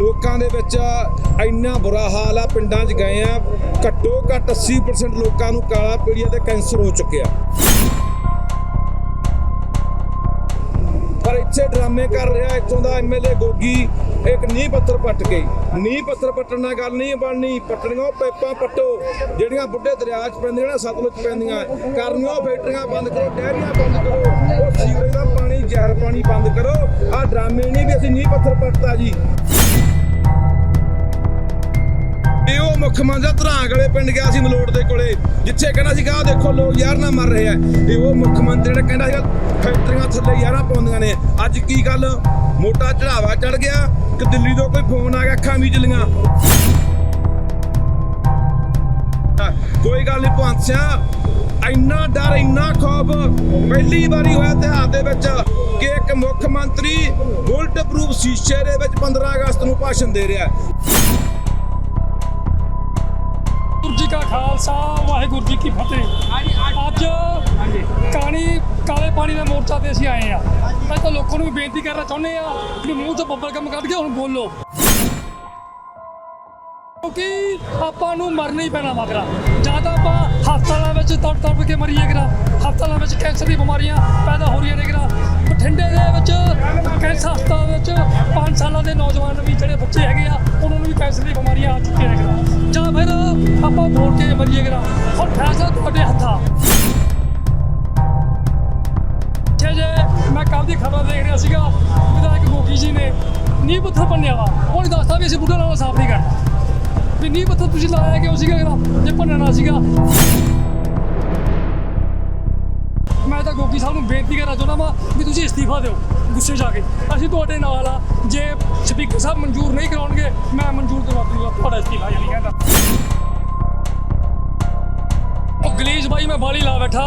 ਲੋਕਾਂ ਦੇ ਵਿੱਚ ਇੰਨਾ ਬੁਰਾ ਹਾਲ ਆ, ਪਿੰਡਾਂ 'ਚ ਗਏ ਆ, ਘੱਟੋ ਘੱਟ 80% ਲੋਕਾਂ ਨੂੰ ਕਾਲਾ ਪੀੜੀਆ ਤੇ ਕੈਂਸਰ ਹੋ ਚੁੱਕਿਆ। ਪਰ ਇੱਥੇ ਡਰਾਮੇ ਕਰ ਰਿਹਾ, ਇੱਥੋਂ ਦਾ ਐਮਐਲਏ ਗੋਗੀ, ਇੱਕ ਨੀਂਹ ਪੱਥਰ ਪੱਟ ਕੇ। ਨੀਂਹ ਪੱਥਰ ਪੱਟਣ ਨਾਲ ਗੱਲ ਨਹੀਂ ਬਣਨੀ, ਪੱਟਣੀਆਂ ਉਹ ਪੈਪਾਂ ਪੱਟੋ, ਜਿਹੜੀਆਂ ਬੁੱਢੇ ਦਰਿਆ 'ਚ ਪੈਂਦੀਆਂ ਨਾ, ਸਤਲੁਜ 'ਚ ਪੈਂਦੀਆਂ, ਕਰਨੀਆਂ ਉਹ ਫੈਕਟਰੀਆਂ ਬੰਦ ਕਰੋ, ਡੈਰੀਆਂ ਬੰਦ ਕਰੋ, ਉਹ ਸੀਵਰੇਜ ਦਾ ਪਾਣੀ, ਜ਼ਹਿਰ ਪਾਣੀ ਬੰਦ ਕਰੋ। ਆਹ ਡਰਾਮੇ ਨਹੀਂ ਵੀ ਅਸੀਂ ਨੀਂਹ ਪੱਥਰ ਪੱਟਤਾ ਜੀ। ਇਹ ਉਹ ਮੁੱਖ ਮੰਤਰੀ ਧਰਾਂਗ ਵਾਲੇ ਪਿੰਡ ਗਿਆ ਸੀ ਮਲੋਟ ਦੇ ਕੋਲੇ, ਜਿੱਥੇ ਕਹਿੰਦਾ ਸੀਗਾ, ਆਹ ਦੇਖੋ ਲੋਕ ਯਾਰ ਨਾ ਮਰ ਰਹੇ ਆ। ਇਹ ਉਹ ਮੁੱਖ ਮੰਤਰੀ ਜਿਹੜਾ ਕਹਿੰਦਾ ਸੀਗਾ, ਫੈਕਟਰੀਆਂ ਥੱਲੇ ਯਾਰਾਂ ਪਾਉਂਦੀਆਂ ਨੇ। ਅੱਜ ਕੀ ਗੱਲ? ਮੋਟਾ ਚੜਾਵਾ ਚੜ ਗਿਆ, ਕਿ ਦਿੱਲੀ ਤੋਂ ਕੋਈ ਫੋਨ ਆ ਗਿਆ, ਅੱਖਾਂ ਵੀ ਚਲੀਆਂ ਕੋਈ ਗੱਲ ਨਹੀਂ ਭਾਂਸਿਆ ਇੰਨਾ ਡਰ, ਇੰਨਾ ਖੌਫ, ਪਹਿਲੀ ਵਾਰੀ ਹੋਇਆ ਇਤਿਹਾਸ ਦੇ ਵਿੱਚ ਕਿ ਇੱਕ ਮੁੱਖ ਮੰਤਰੀ ਬੁਲਟ ਪ੍ਰੂਫ ਸ਼ੀਸ਼ੇ ਦੇ ਵਿੱਚ 15 ਅਗਸਤ ਨੂੰ ਭਾਸ਼ਣ ਦੇ ਰਿਹਾ। ਕਾ ਖਾਲਸਾ ਵਾਹਿਗੁਰੂ ਜੀ ਕੀ ਫਤਿਹ। ਅੱਜ ਕਾਣੀ ਕਾਲੇ ਪਾਣੀ ਦਾ ਮੋਰਚਾ ਤੇ ਅਸੀਂ ਆਏ ਆ ਅੱਜ ਤਾਂ ਲੋਕਾਂ ਨੂੰ ਵੀ ਬੇਨਤੀ ਕਰਨਾ ਚਾਹੁੰਦੇ ਆ ਕਿ ਮੂੰਹ ਤੋਂ ਬੱਬਲ ਗਮ ਕੱਢ ਕੇ ਹੁਣ ਬੋਲੋ। ਕਿਉਂਕਿ ਆਪਾਂ ਨੂੰ ਮਰਨਾ ਹੀ ਪੈਣਾ ਮਗਰਾ। ਜਾਂ ਤਾਂ ਆਪਾਂ ਹਸਪਤਾਲਾਂ ਵਿੱਚ ਤੜ ਤੜ ਕੇ ਮਰੀਏ ਕਰਾ ਹਸਪਤਾਲਾਂ ਵਿੱਚ ਕੈਂਸਰ ਦੀ ਬਿਮਾਰੀਆਂ ਪੈਦਾ ਹੋ ਰਹੀਆਂ ਨੇ ਕਰਾ ਬਠਿੰਡੇ ਦੇ ਵਿੱਚ ਕੈਂਸਰ ਹਸਪਤਾਲ ਵਿੱਚ 5 ਸਾਲਾਂ ਦੇ ਨੌਜਵਾਨ ਵੀ ਜਿਹੜੇ ਬੱਚੇ ਹੈਗੇ ਆ ਉਹਨਾਂ ਨੂੰ ਵੀ ਕੈਂਸਰ ਵੋਟ ਕਰਾ। ਹੁਣ ਫੈਸਲਾ ਤੁਹਾਡੇ ਹੱਥਾਂ। ਜੇ ਜੇ ਮੈਂ ਕੱਲ ਦੀ ਖਬਰ ਦੇਖ ਰਿਹਾ ਸੀਗਾ, ਵਿਧਾਇਕ ਗੋਗੀ ਜੀ ਨੇ ਨੀਂਹ ਪੱਥਰ ਭੰਨਿਆ ਵਾ। ਉਹ ਨਹੀਂ ਵੀ ਅਸੀਂ ਬੁੱਢਾ ਨਾਲ ਸਾਫ਼ ਨਹੀਂ ਕਰਨਾ ਵੀ ਨੀਂਹ ਪੱਥਰ ਤੁਸੀਂ ਲਾਇਆ ਕਿਉਂ ਸੀਗਾ ਜਿਹੜਾ ਜੇ ਭੰਨਣਾ ਸੀਗਾ? ਮੈਂ ਤਾਂ ਗੋਗੀ ਸਾਹਿਬ ਨੂੰ ਬੇਨਤੀ ਕਰਨਾ ਚਾਹੁੰਦਾ ਵਾਂ ਵੀ ਤੁਸੀਂ ਅਸਤੀਫਾ ਦਿਓ ਗੁੱਸੇ ਜਾ ਕੇ। ਅਸੀਂ ਤੁਹਾਡੇ ਨਾਲ ਆ। ਜੇ ਸਪੀਕਰ ਸਾਹਿਬ ਮਨਜ਼ੂਰ ਨਹੀਂ ਕਰਾਉਣਗੇ, ਮੈਂ ਮਨਜ਼ੂਰ ਕਰਵਾ ਦੂੰਗਾ ਤੁਹਾਡਾ ਅਸਤੀਫਾ ਜਾਨੀ ਕਹਿੰਦਾ। ਉਹ ਬਾਈ, ਮੈਂ ਬਾਲੀ ਲਾ ਬੈਠਾ।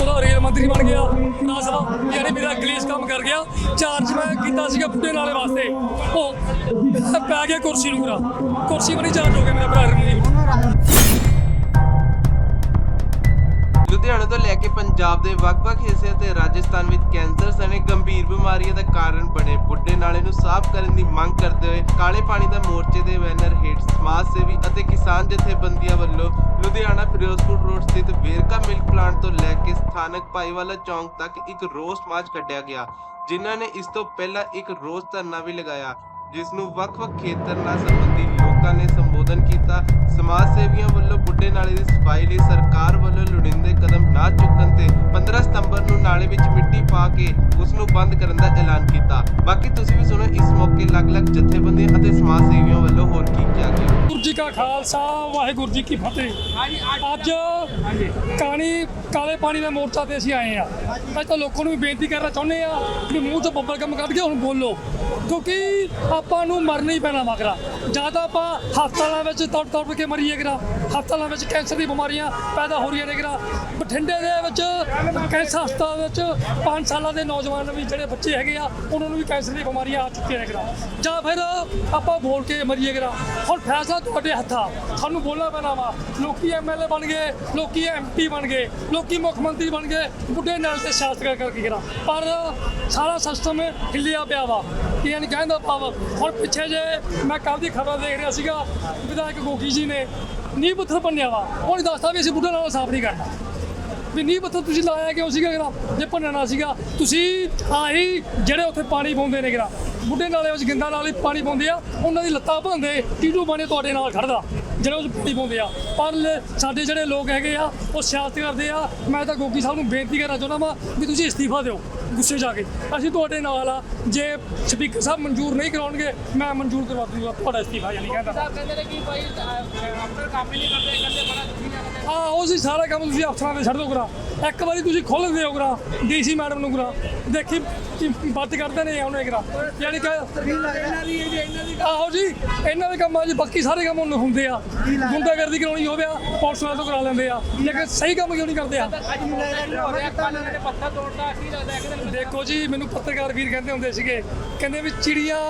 ਉਹਦਾ ਰੇਲ ਮੰਤਰੀ ਬਣ ਗਿਆ। ਨਾ ਸਭਾ ਯਾਨੀ ਮੇਰਾ ਗਲੀਸ਼ ਕੰਮ ਕਰ ਗਿਆ। ਚਾਰਜ ਮੈਂ ਕੀਤਾ ਸੀਗਾ ਬੁੱਢੇ ਨਾਲੇ ਵਾਸਤੇ। ਉਹ, ਪੈ ਗਿਆ ਕੁਰਸੀ ਨੂੰ ਪੂਰਾ ਕੁਰਸੀ ਬਣੀ ਚਾਰਜ ਹੋ ਗਿਆ ਮੇਰਾ ਭਰਾ ਕੇ ਪੰਜਾਬ ਦੇ ਵੱਖ-ਵੱਖ ਹਿੱਸਿਆਂ ਤੇ ਰਾਜਸਥਾਨ ਵਿੱਚ ਕੈਂਸਰ ਸਣੇ ਗੰਭੀਰ ਬਿਮਾਰੀਆਂ ਦਾ ਕਾਰਨ ਬਣੇ ਬੁੱਢੇ ਨਾਲੇ ਨੂੰ ਸਾਫ਼ ਕਰਨ ਦੀ ਮੰਗ ਕਰਦੇ ਹੋਏ ਕਾਲੇ ਪਾਣੀ ਦਾ ਮੋਰਚੇ ਦੇ ਬੈਨਰ ਹੇਠ ਸਮਾਜ ਸੇਵੀ ਅਤੇ ਕਿਸਾਨ ਜਥੇਬੰਦੀਆਂ ਵੱਲੋਂ ਲੁਧਿਆਣਾ ਫਿਰੋਜ਼ਪੁਰ ਰੋਡ ਸਥਿਤ ਵੇਰਕਾ ਮਿਲਕ ਪਲਾਂਟ ਤੋਂ ਲੈ ਕੇ ਸਥਾਨਕ ਭਾਈਵਾਲਾ ਚੌਂਕ ਤੱਕ ਇੱਕ ਰੋਸ ਮਾਰਚ ਕੱਢਿਆ ਗਿਆ, ਜਿਨ੍ਹਾਂ ਨੇ ਇਸ ਤੋਂ ਪਹਿਲਾਂ ਇੱਕ ਰੋਸ ਧਰਨਾ ਵੀ ਲਗਾਇਆ, ਜਿਸ ਨੂੰ ਵੱਖ-ਵੱਖ ਖੇਤਰ ਨਾਲ ਸੰਬੰਧਿਤ ਲੋਕਾਂ ਨੇ ਸੰਬੋਧਨ ਕੀਤਾ। ਸਮਾਜ ਸੇਵੀਆਂ ਵੱਲੋਂ ਬੁੱਢੇ ਨਾਲੇ ਦੀ ਸਫ਼ਾਈ ਲਈ ਸਰਕਾਰ ਵੱਲੋਂ ਲੋੜੀਂਦੇ ਕਦਮ ਨਾ ਚੁੱਕਣ ਤੇ 15 ਸਤੰਬਰ ਨੂੰ ਨਾਲੇ ਵਿੱਚ ਮਿੱਟੀ ਪਾ ਕੇ ਉਸ ਨੂੰ ਬੰਦ ਕਰਨ ਦਾ ਐਲਾਨ ਕੀਤਾ। ਬਾਕੀ ਤੁਸੀਂ ਵੀ ਸੁਣੋ, ਇਸ ਮੌਕੇ ਅਲੱਗ-ਅਲੱਗ ਜਥੇਬੰਦੀਆਂ ਅਤੇ ਸਮਾਜ ਸੇਵੀਆਂ ਵੱਲੋਂ ਹੋਰ ਕੀ ਕਿਹਾ ਗਿਆ। ਵਾਹਿਗੁਰੂ ਜੀ ਕਾ ਖਾਲਸਾ, ਵਾਹਿਗੁਰੂ ਜੀ ਕੀ ਫਤਿਹ। ਅੱਜ ਕਾਣੀ, ਕਾਲੇ ਪਾਣੀ ਦਾ ਮੋਰਚਾ ਤੇ ਅਸੀਂ ਆਏ ਆ ਅੱਜ ਤਾਂ ਲੋਕਾਂ ਨੂੰ ਬੇਨਤੀ ਕਰਨਾ ਚਾਹੁੰਦੇ ਆ ਕਿ ਮੂੰਹ ਤੋਂ ਬੱਬਲ ਕੰਮ ਕੱਢ ਕੇ ਹੁਣ ਬੋਲੋ। ਕਿਉਂਕਿ ਆਪਾਂ ਨੂੰ ਮਰਨਾ ਹੀ ਪੈਣਾ ਮਗਰਾ। ਜਾਂ ਆਪਾਂ ਹਸਪਤਾਲਾਂ ਵਿੱਚ ਤੜ ਤੜ ਕੇ ਮਰੀਏ ਕਿਰਾ ਹਸਪਤਾਲਾਂ ਵਿੱਚ ਕੈਂਸਰ ਦੀ ਬਿਮਾਰੀਆਂ ਪੈਦਾ ਹੋ ਰਹੀਆਂ ਨੇ ਕਰਾ ਬਠਿੰਡੇ ਦੇ ਵਿੱਚ ਕੈਂਸਰ ਹਸਪਤਾਲ ਵਿੱਚ 5 ਸਾਲਾਂ ਦੇ ਨੌਜਵਾਨ ਵੀ ਜਿਹੜੇ ਬੱਚੇ ਹੈਗੇ ਆ, ਉਹਨਾਂ ਨੂੰ ਵੀ ਕੈਂਸਰ ਦੀ ਬਿਮਾਰੀਆਂ ਆ ਚੁੱਕੀਆਂ ਨੇ ਕਿਰਾ ਜਾਂ ਫਿਰ ਆਪਾਂ ਬੋਲ ਕੇ ਮਰੀਏ ਕਿਰਾ ਹੁਣ ਫੈਸਲਾ ਤੁਹਾਡੇ ਹੱਥਾਂ। ਸਾਨੂੰ ਬੋਲਣਾ ਪੈਣਾ ਵਾ। ਲੋਕੀ ਐਮਐਲਏ ਬਣ ਗਏ, ਲੋਕੀ ਐਮਪੀ ਬਣ ਗਏ, ਲੋਕੀ ਮੁੱਖ ਮੰਤਰੀ ਬਣ ਗਏ, ਬੁੱਢੇ ਨਾਲ ਤੇ ਸ਼ਾਸਤ ਕਰਕੇ ਕਰਾ ਪਰ ਸਾਰਾ ਸਿਸਟਮ ਹਿੱਲਿਆ ਪਿਆ ਵਾ। ਕੀ ਯਾਨੀ ਕਹਿੰਦਾ ਪਾਵ ਹੁਣ ਪਿੱਛੇ ਜੇ ਮੈਂ ਕੱਲ ਦੀ ਖਬਰ ਦੇਖ ਰਿਹਾ ਸੀਗਾ, ਵਿਧਾਇਕ ਗੋਗੀ ਜੀ ਨੇ, ਨੀਂਹ ਪੱਥਰ ਭੰਨਿਆ ਵਾ। ਉਹ ਨਹੀਂ ਦੱਸਦਾ ਵੀ ਅਸੀਂ ਬੁੱਢੇ ਨਾਲ ਸਾਫ਼ ਨਹੀਂ ਕਰਨਾ। ਵੀ ਨੀਂਹ ਪੱਥਰ ਤੁਸੀਂ ਲਾਇਆ ਕਿਉਂ ਸੀਗਾ ਕਿਹੜਾ ਜੇ ਭੰਨਣਾ ਸੀਗਾ? ਤੁਸੀਂ ਆਹੀ ਜਿਹੜੇ ਉੱਥੇ ਪਾਣੀ ਪਾਉਂਦੇ ਨੇ ਕਿਹੜਾ ਬੁੱਢੇ ਨਾਲੇ ਵਿੱਚ ਗਿੰਦਾ ਨਾਲ ਹੀ ਪਾਣੀ ਪਾਉਂਦੇ ਆ, ਉਹਨਾਂ ਦੀ ਲੱਤਾਂ ਭੰਦੇ ਟੀਟੂ ਬਾਣੇ ਤੁਹਾਡੇ ਨਾਲ ਖੜਦਾ, ਜਿਹੜੇ ਉਹ ਪਾਣੀ ਪਾਉਂਦੇ ਆ। ਪਰ ਸਾਡੇ ਜਿਹੜੇ ਲੋਕ ਹੈਗੇ ਆ, ਉਹ ਸਿਆਸਤ ਕਰਦੇ ਆ। ਮੈਂ ਤਾਂ ਗੋਗੀ ਸਾਹਿਬ ਨੂੰ ਬੇਨਤੀ ਕਰਨਾ ਚਾਹੁੰਦਾ ਵਾਂ ਵੀ ਤੁਸੀਂ ਇਸਤੀਫਾ ਦਿਓ। ਗੁੱਸੇ ਜਾ ਕੇ। ਅਸੀਂ ਤੁਹਾਡੇ ਨਾਲ ਆ। ਜੇ ਸਪੀਕਰ ਸਾਹਿਬ ਮਨਜ਼ੂਰ ਨਹੀਂ ਕਰਾਉਣਗੇ, ਮੈਂ ਮਨਜ਼ੂਰ ਕਰਵਾ ਦੂੰਗਾ। ਤੁਹਾਡਾ ਅਸਤੀਫਾ ਜਾਨੀ ਕਹਿੰਦਾ। ਕਹਿੰਦੇ ਨੇ ਕਿ ਭਾਈ ਡਾਕਟਰ ਕੰਮ ਹੀ ਨਹੀਂ ਕਰਦੇ, ਕਹਿੰਦੇ ਬੜਾ ਦੁਖੀ ਨੇ। ਕਹਿੰਦੇ ਜੀ ਉਹ ਸਾਰਾ ਕੰਮ ਤੁਸੀਂ ਅਫਸਰਾਂ ਦੇ ਛੱਡ ਦਿਓ ਕਰਾ ਇੱਕ ਵਾਰੀ ਤੁਸੀਂ ਖੋਲ ਦਿਓ ਕਰਾ ਡੀਸੀ ਮੈਡਮ ਨੂੰ ਕਰਾ ਦੇਖੀ ਕੀ ਬੱਤ ਕਰਦੇ ਨੇ ਉਹਨੇ ਕਰਾ ਯਾਨੀ ਕਿ ਇਹਨਾਂ ਦੀ ਇਹਨਾਂ ਦੀ ਆਹੋ ਜੀ, ਇਹਨਾਂ ਦੇ ਕੰਮਾਂ 'ਚ ਬਾਕੀ ਸਾਰੇ ਕੰਮ ਉਹਨੂੰ ਹੁੰਦੇ ਆ। ਗੁੰਡਾਗਰਦੀ ਕਰਾਉਣੀ ਹੋਵੇ ਆ, ਪੁਲਿਸ ਤੋਂ ਕਰਾ ਲੈਂਦੇ ਆ। ਲੇਕਿਨ ਸਹੀ ਕੰਮ ਕਿਉਂ ਨਹੀਂ ਕਰਦੇ ਆ? ਦੇਖੋ ਜੀ, ਮੈਨੂੰ ਪੱਤਰਕਾਰ ਵੀਰ ਕਹਿੰਦੇ ਹੁੰਦੇ ਸੀਗੇ, ਕਹਿੰਦੇ ਵੀ ਚਿੜੀਆਂ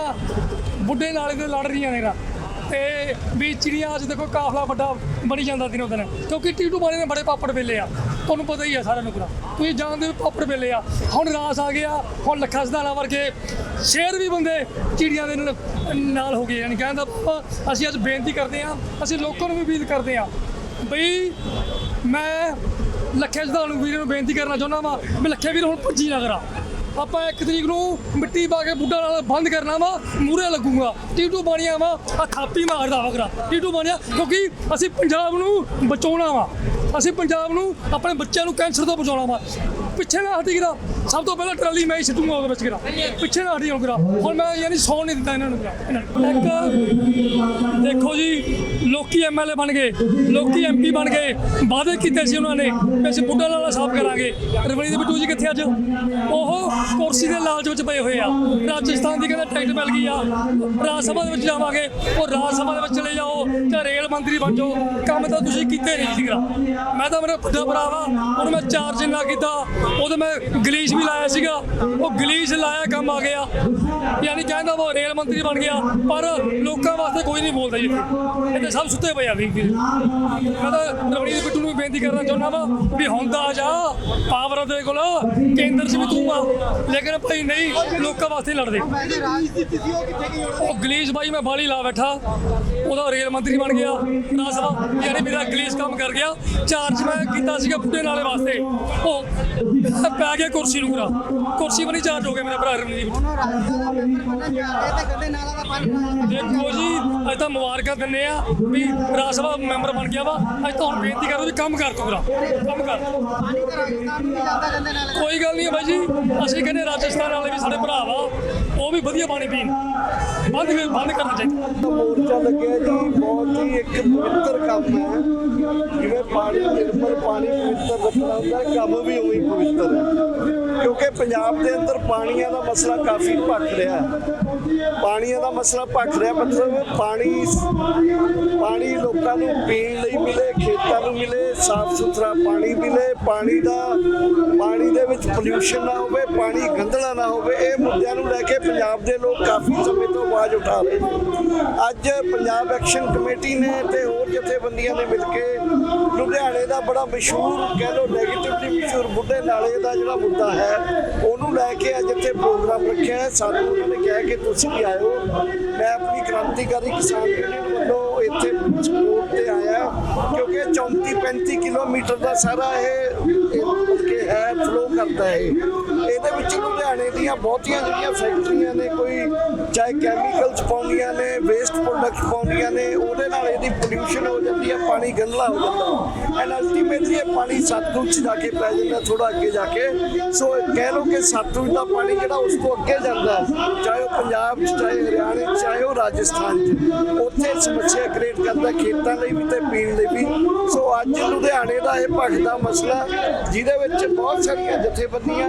ਬੁੱਢੇ ਨਾਲੇ ਤੇ ਲੜ ਰਹੀਆਂ ਨੇ ਨਾ ਤੇ ਵੀ ਚਿੜੀਆਂ ਅੱਜ ਦੇਖੋ ਕਾਫਲਾ ਵੱਡਾ ਬਣੀ ਜਾਂਦਾ ਦਿਨੋਂ ਦਿਨ, ਕਿਉਂਕਿ ਟੀਟੂ ਬਾਣੇ ਨੇ ਬੜੇ ਪਾਪੜ ਵੇਲੇ ਆ, ਤੁਹਾਨੂੰ ਪਤਾ ਹੀ ਆ ਸਾਰਿਆਂ ਨੂੰ ਪੂਰਾ। ਤੁਸੀਂ ਜਾਣਦੇ ਹੋ ਪਾਪੜ ਵੇਲੇ ਆ। ਹੁਣ ਰਾਸ ਆ ਗਿਆ, ਹੁਣ ਲੱਖਾ ਸਦਾਨਾ ਵਰਗੇ ਸ਼ੇਰ ਵੀ ਬੰਦੇ ਚਿੜੀਆਂ ਦੇ ਨਾਲ ਹੋ ਗਏ, ਯਾਨੀ ਕਹਿੰਦਾ ਅਸੀਂ ਅੱਜ ਬੇਨਤੀ ਕਰਦੇ ਹਾਂ, ਅਸੀਂ ਲੋਕਾਂ ਨੂੰ ਵੀ ਅਪੀਲ ਕਰਦੇ ਹਾਂ ਬਈ ਮੈਂ ਲੱਖੇ ਸਦਾਨ ਵੀਰ ਨੂੰ ਬੇਨਤੀ ਕਰਨਾ ਚਾਹੁੰਦਾ ਵਾਂ ਵੀ ਲੱਖੇ ਵੀਰ ਹੁਣ ਭੱਜੀ ਨਾ ਕਰਾ। ਆਪਾਂ ਇੱਕ ਤਰੀਕ ਨੂੰ ਮਿੱਟੀ ਪਾ ਕੇ ਬੁੱਢਾ ਨਾਲ ਬੰਦ ਕਰਨਾ ਵਾ ਮੂਰੇ ਲੱਗੂਗਾ। ਟੀਟੂ ਬਾਣੀਆਂ ਵਾ ਆ ਥਾਪੀ ਮਾਰਦਾ ਵਗਰਾ ਟੀਟੂ ਬਾਣੀਆਂ, ਕਿਉਂਕਿ ਅਸੀਂ ਪੰਜਾਬ ਨੂੰ ਬਚਾਉਣਾ ਵਾ। ਅਸੀਂ ਪੰਜਾਬ ਨੂੰ ਆਪਣੇ ਬੱਚਿਆਂ ਨੂੰ ਕੈਂਸਰ ਤੋਂ ਬਚਾਉਣਾ ਵਾ। ਪਿੱਛੇ ਨਾ ਹਟੀ ਗਿਰਾ ਸਭ ਤੋਂ ਪਹਿਲਾਂ ਟਰਾਲੀ ਮੈਂ ਹੀ ਸਿੱਟੂਗਾ ਉਹਦੇ ਵਿੱਚ ਗਿਰਾ ਪਿੱਛੇ ਨਾ ਹਟੀ ਹੁਣ ਮੈਂ ਯਾਨੀ ਸੌਣ ਨਹੀਂ ਦਿੱਤਾ ਇਹਨਾਂ ਨੂੰ। ਇੱਕ, ਦੇਖੋ ਜੀ ਲੋਕੀ ਐਮਐਲਏ ਬਣ ਗਏ, ਲੋਕੀ ਐਮਪੀ ਬਣ ਗਏ, ਵਾਅਦੇ ਕੀਤੇ ਸੀ ਉਹਨਾਂ ਨੇ, ਵੀ ਅਸੀਂ ਬੁੱਢਾ ਲਾਲਾ ਸਾਫ਼ ਕਰਾਂਗੇ। ਰਵਣੀ ਦੇ ਬਿੱਟੂ ਜੀ ਕਿੱਥੇ ਅੱਜ? ਉਹ ਕੁਰਸੀ ਦੇ ਲਾਲਚ ਵਿੱਚ ਪਏ ਹੋਏ ਆ। ਰਾਜਸਥਾਨ ਦੀ ਕਹਿੰਦਾ ਟਿਕਟ ਮਿਲ ਗਈ ਆ। ਰਾਜ ਸਭਾ ਦੇ ਵਿੱਚ ਜਾਵਾਂਗੇ, ਉਹ ਰਾਜ ਸਭਾ ਦੇ ਵਿੱਚ ਚਲੇ ਜਾਓ ਜਾਂ ਰੇਲ ਮੰਤਰੀ ਬਣ ਜਾਓ, ਕੰਮ ਤਾਂ ਤੁਸੀਂ ਕੀਤੇ ਨਹੀਂ ਸੀਗਾ। ਮੈਂ ਤਾਂ ਮੇਰਾ ਵੱਡਾ ਭਰਾ ਵਾ, ਉਹਨੂੰ ਮੈਂ ਚਾਰਜ ਨਾ ਕੀਤਾ, ਉਹਦੇ ਮੈਂ ਗਲੀਸ਼ ਵੀ ਲਾਇਆ ਸੀਗਾ। ਉਹ ਗਲੀਸ਼ ਲਾਇਆ, ਕੰਮ ਆ ਗਿਆ। ਯਾਨੀ ਕਹਿੰਦਾ ਉਹ ਰੇਲ ਮੰਤਰੀ ਬਣ ਗਿਆ, ਪਰ ਲੋਕਾਂ ਵਾਸਤੇ ਕੋਈ ਨਹੀਂ ਬੋਲਦਾ ਜੀ। ਇੱਥੇ ਇੱਥੇ ਸਭ ਸੁੱਤੇ ਪਏ ਆ ਵੀ ਮੈਂ ਤਾਂ ਰਵਣੀ ਬਿੱਟੂ ਨੂੰ ਵੀ ਬੇਨਤੀ ਕਰਨਾ ਚਾਹੁੰਦਾ ਵਾ ਵੀ ਹੁੰਦਾ ਆ ਜਾ ਪਾਵਰ ਆ ਕੋਲ, ਕੇਂਦਰ 'ਚ ਵੀ ਤੂੰ ਆ। ਲੇਕਿਨ ਭਾਈ ਨਹੀਂ, ਲੋਕਾਂ ਵਾਸਤੇ ਲੜਦੇ। ਉਹ ਗਲੀਸ਼ ਬਾਈ ਮੈਂ ਬਾਲੀ ਲਾ ਬੈਠਾ, ਉਹਦਾ ਰੇਲ ਮੰਤਰੀ ਬਣ ਗਿਆ। ਰਾਜ ਯਾਨੀ ਮੇਰਾ ਗਲੀਸ਼ ਕੰਮ ਕਰ ਗਿਆ। ਚਾਰਜ ਮੈਂ ਕੀਤਾ ਸੀਗਾ ਬੁੱਢੇ ਨਾਲੇ ਵਾਸਤੇ। ਉਹ ਪੈ ਗਿਆ ਕੁਰਸੀ ਨੂੰ ਪੂਰਾ। ਕੁਰਸੀ ਬਣੀ ਚਾਰਜ ਹੋ ਗਿਆ ਮੇਰਾ ਭਰਾ ਰਮਨੀਤ ਦੇਖੋ ਜੀ ਅੱਜ ਤਾਂ ਮੁਬਾਰਕਾਂ ਦਿੰਨੇ ਆ। ਵੀ ਰਾਜ ਸਭਾ ਮੈਂਬਰ ਬਣ ਗਿਆ ਵਾ। ਅੱਜ ਤਾਂ ਬੇਨਤੀ ਕਰਦਾ ਵੀ ਕੰਮ ਕਰ ਤੂੰ ਪੂਰਾ ਕੰਮ ਕਰ। ਪਾਣੀ ਤਾਂ ਰਾਜਸਥਾਨ ਨੂੰ ਵੀ ਜਾਂਦਾ ਕਹਿੰਦੇ ਨਾਲੇ ਕੋਈ ਗੱਲ ਨਹੀਂ ਹੈ ਬਾਈ ਜੀ, ਅਸੀਂ ਕਹਿੰਦੇ ਰਾਜਸਥਾਨ ਵਾਲੇ ਵੀ ਸਾਡੇ ਭਰਾ ਵਾ, ਉਹ ਵੀ ਵਧੀਆ ਪਾਣੀ ਪੀਣ। ਬੰਦ ਬੰਦ ਕਰਨਾ ਚਾਹੀਦਾ। ਮੋਰਚਾ ਲੱਗਿਆ ਜੀ, ਬਹੁਤ ਹੀ ਇੱਕ ਪਵਿੱਤਰ ਕੰਮ ਹੈ। ਜਿਵੇਂ ਪਾਣੀ ਨਿਰਮਲ ਪਾਣੀ ਪਵਿੱਤਰ ਰੱਖਣਾ ਹੁੰਦਾ, ਕੰਮ ਵੀ ਉਵੇਂ ਪਵਿੱਤਰ ਹੈ। ਕਿਉਂਕਿ ਪੰਜਾਬ ਦੇ ਅੰਦਰ ਪਾਣੀਆਂ ਦਾ ਮਸਲਾ ਕਾਫੀ ਭਖ ਰਿਹਾ ਹੈ। ਪਾਣੀਆਂ ਦਾ ਮਸਲਾ ਭਖ ਰਿਹਾ, ਮਤਲਬ ਪਾਣੀ ਪਾਣੀ ਲੋਕਾਂ ਨੂੰ ਪੀਣ ਲਈ ਮਿਲੇ, ਖੇਤਾਂ ਨੂੰ ਮਿਲੇ, ਸਾਫ਼ ਸੁਥਰਾ ਪਾਣੀ ਮਿਲੇ, ਪਾਣੀ ਦਾ, ਪਾਣੀ ਦੇ ਵਿੱਚ ਪੋਲਿਊਸ਼ਨ ਨਾ ਹੋਵੇ, ਪਾਣੀ ਗੰਦਲਾ ਨਾ ਹੋਵੇ, ਇਹ ਮੁੱਦਿਆਂ ਨੂੰ ਲੈ ਕੇ ਪੰਜਾਬ ਦੇ ਲੋਕ ਕਾਫੀ ਸਮੇਂ ਤੋਂ ਆਵਾਜ਼ ਉਠਾ ਰਹੇ ਨੇ। ਅੱਜ ਪੰਜਾਬ ਐਕਸ਼ਨ ਕਮੇਟੀ ਨੇ ਤੇ ਹੋਰ ਜਥੇਬੰਦੀਆਂ ਨੇ ਮਿਲ ਕੇ ਲੁਧਿਆਣੇ ਦਾ ਬੜਾ ਮਸ਼ਹੂਰ ਕਹਿ ਲਓ ਨੈਗੇਟਿਵ ਮਸ਼ਹੂਰ ਬੁੱਢੇ ਨਾਲੇ ਦਾ ਜਿਹੜਾ ਮੁੱਦਾ ਹੈ, ਉਹਨੂੰ ਲੈ ਕੇ ਅੱਜ ਇੱਥੇ ਪ੍ਰੋਗਰਾਮ ਰੱਖਿਆ ਹੈ। ਸਾਨੂੰ ਉਹਨਾਂ ਨੇ ਕਿਹਾ ਕਿ ਤੁਸੀਂ ਵੀ ਆਇਓ। ਮੈਂ ਆਪਣੀ ਕ੍ਰਾਂਤੀਕਾਰੀ ਕਿਸਾਨ ਯੂਨੀਅਨ ਵੱਲੋਂ ਇੱਥੇ ਸਪੋਰਟ ਤੇ ਆਇਆ ਕਿਉਂਕਿ 34 35 ਕਿਲੋਮੀਟਰ ਦਾ ਸਾਰਾ ਇਹ ਕਿ ਹੈ ਫਲੋ ਕਰਦਾ ਹੈ। ਇਹਦੇ ਵਿੱਚ ਦੀਆਂ ਬਹੁਤੀਆਂ ਜਿਹੜੀਆਂ ਫੈਕਟਰੀਆਂ ਨੇ, ਕੋਈ ਚਾਹੇ ਕੈਮੀਕਲਸ ਪਾਉਂਦੀਆਂ ਨੇ ਵੇਸਟ ਪ੍ਰੋਡਕਟ ਪਾਉਂਦੀਆਂ ਨੇ, ਉਹਦੇ ਨਾਲ ਇਹਦੀ ਪੋਲਿਊਸ਼ਨ ਹੋ ਜਾਂਦੀ ਹੈ ਪਾਣੀ ਗੰਦਲਾ ਹੋ ਜਾਂਦਾ। ਐਂਡ ਅਲਟੀਮੇਟਲੀ ਇਹ ਪਾਣੀ ਸਤਲੁਜ 'ਚ ਜਾ ਕੇ ਪੈ ਜਾਂਦਾ ਥੋੜਾ ਅੱਗੇ ਜਾ ਕੇ। ਸੋ ਕਹਿ ਲਓ ਕਿ ਸਤਲੁਜ ਦਾ ਪਾਣੀ ਜਿਹੜਾ ਉਸ ਤੋਂ ਅੱਗੇ ਜਾਂਦਾ ਚਾਹੇ ਉਹ ਪੰਜਾਬ 'ਚ, ਚਾਹੇ ਹਰਿਆਣੇ 'ਚ, ਚਾਹੇ ਉਹ ਰਾਜਸਥਾਨ 'ਚ, ਉੱਥੇ ਸਮੱਸਿਆ ਕ੍ਰੀਏਟ ਕਰਦਾ, ਖੇਤਾਂ ਲਈ ਵੀ ਤੇ ਪੀਣ ਲਈ ਵੀ। ਸੋ ਅੱਜ ਲੁਧਿਆਣੇ ਦਾ ਇਹ ਭਗਦਾ ਮਸਲਾ, ਜਿਹਦੇ ਵਿੱਚ ਬਹੁਤ ਸਾਰੀਆਂ ਜਥੇਬੰਦੀਆਂ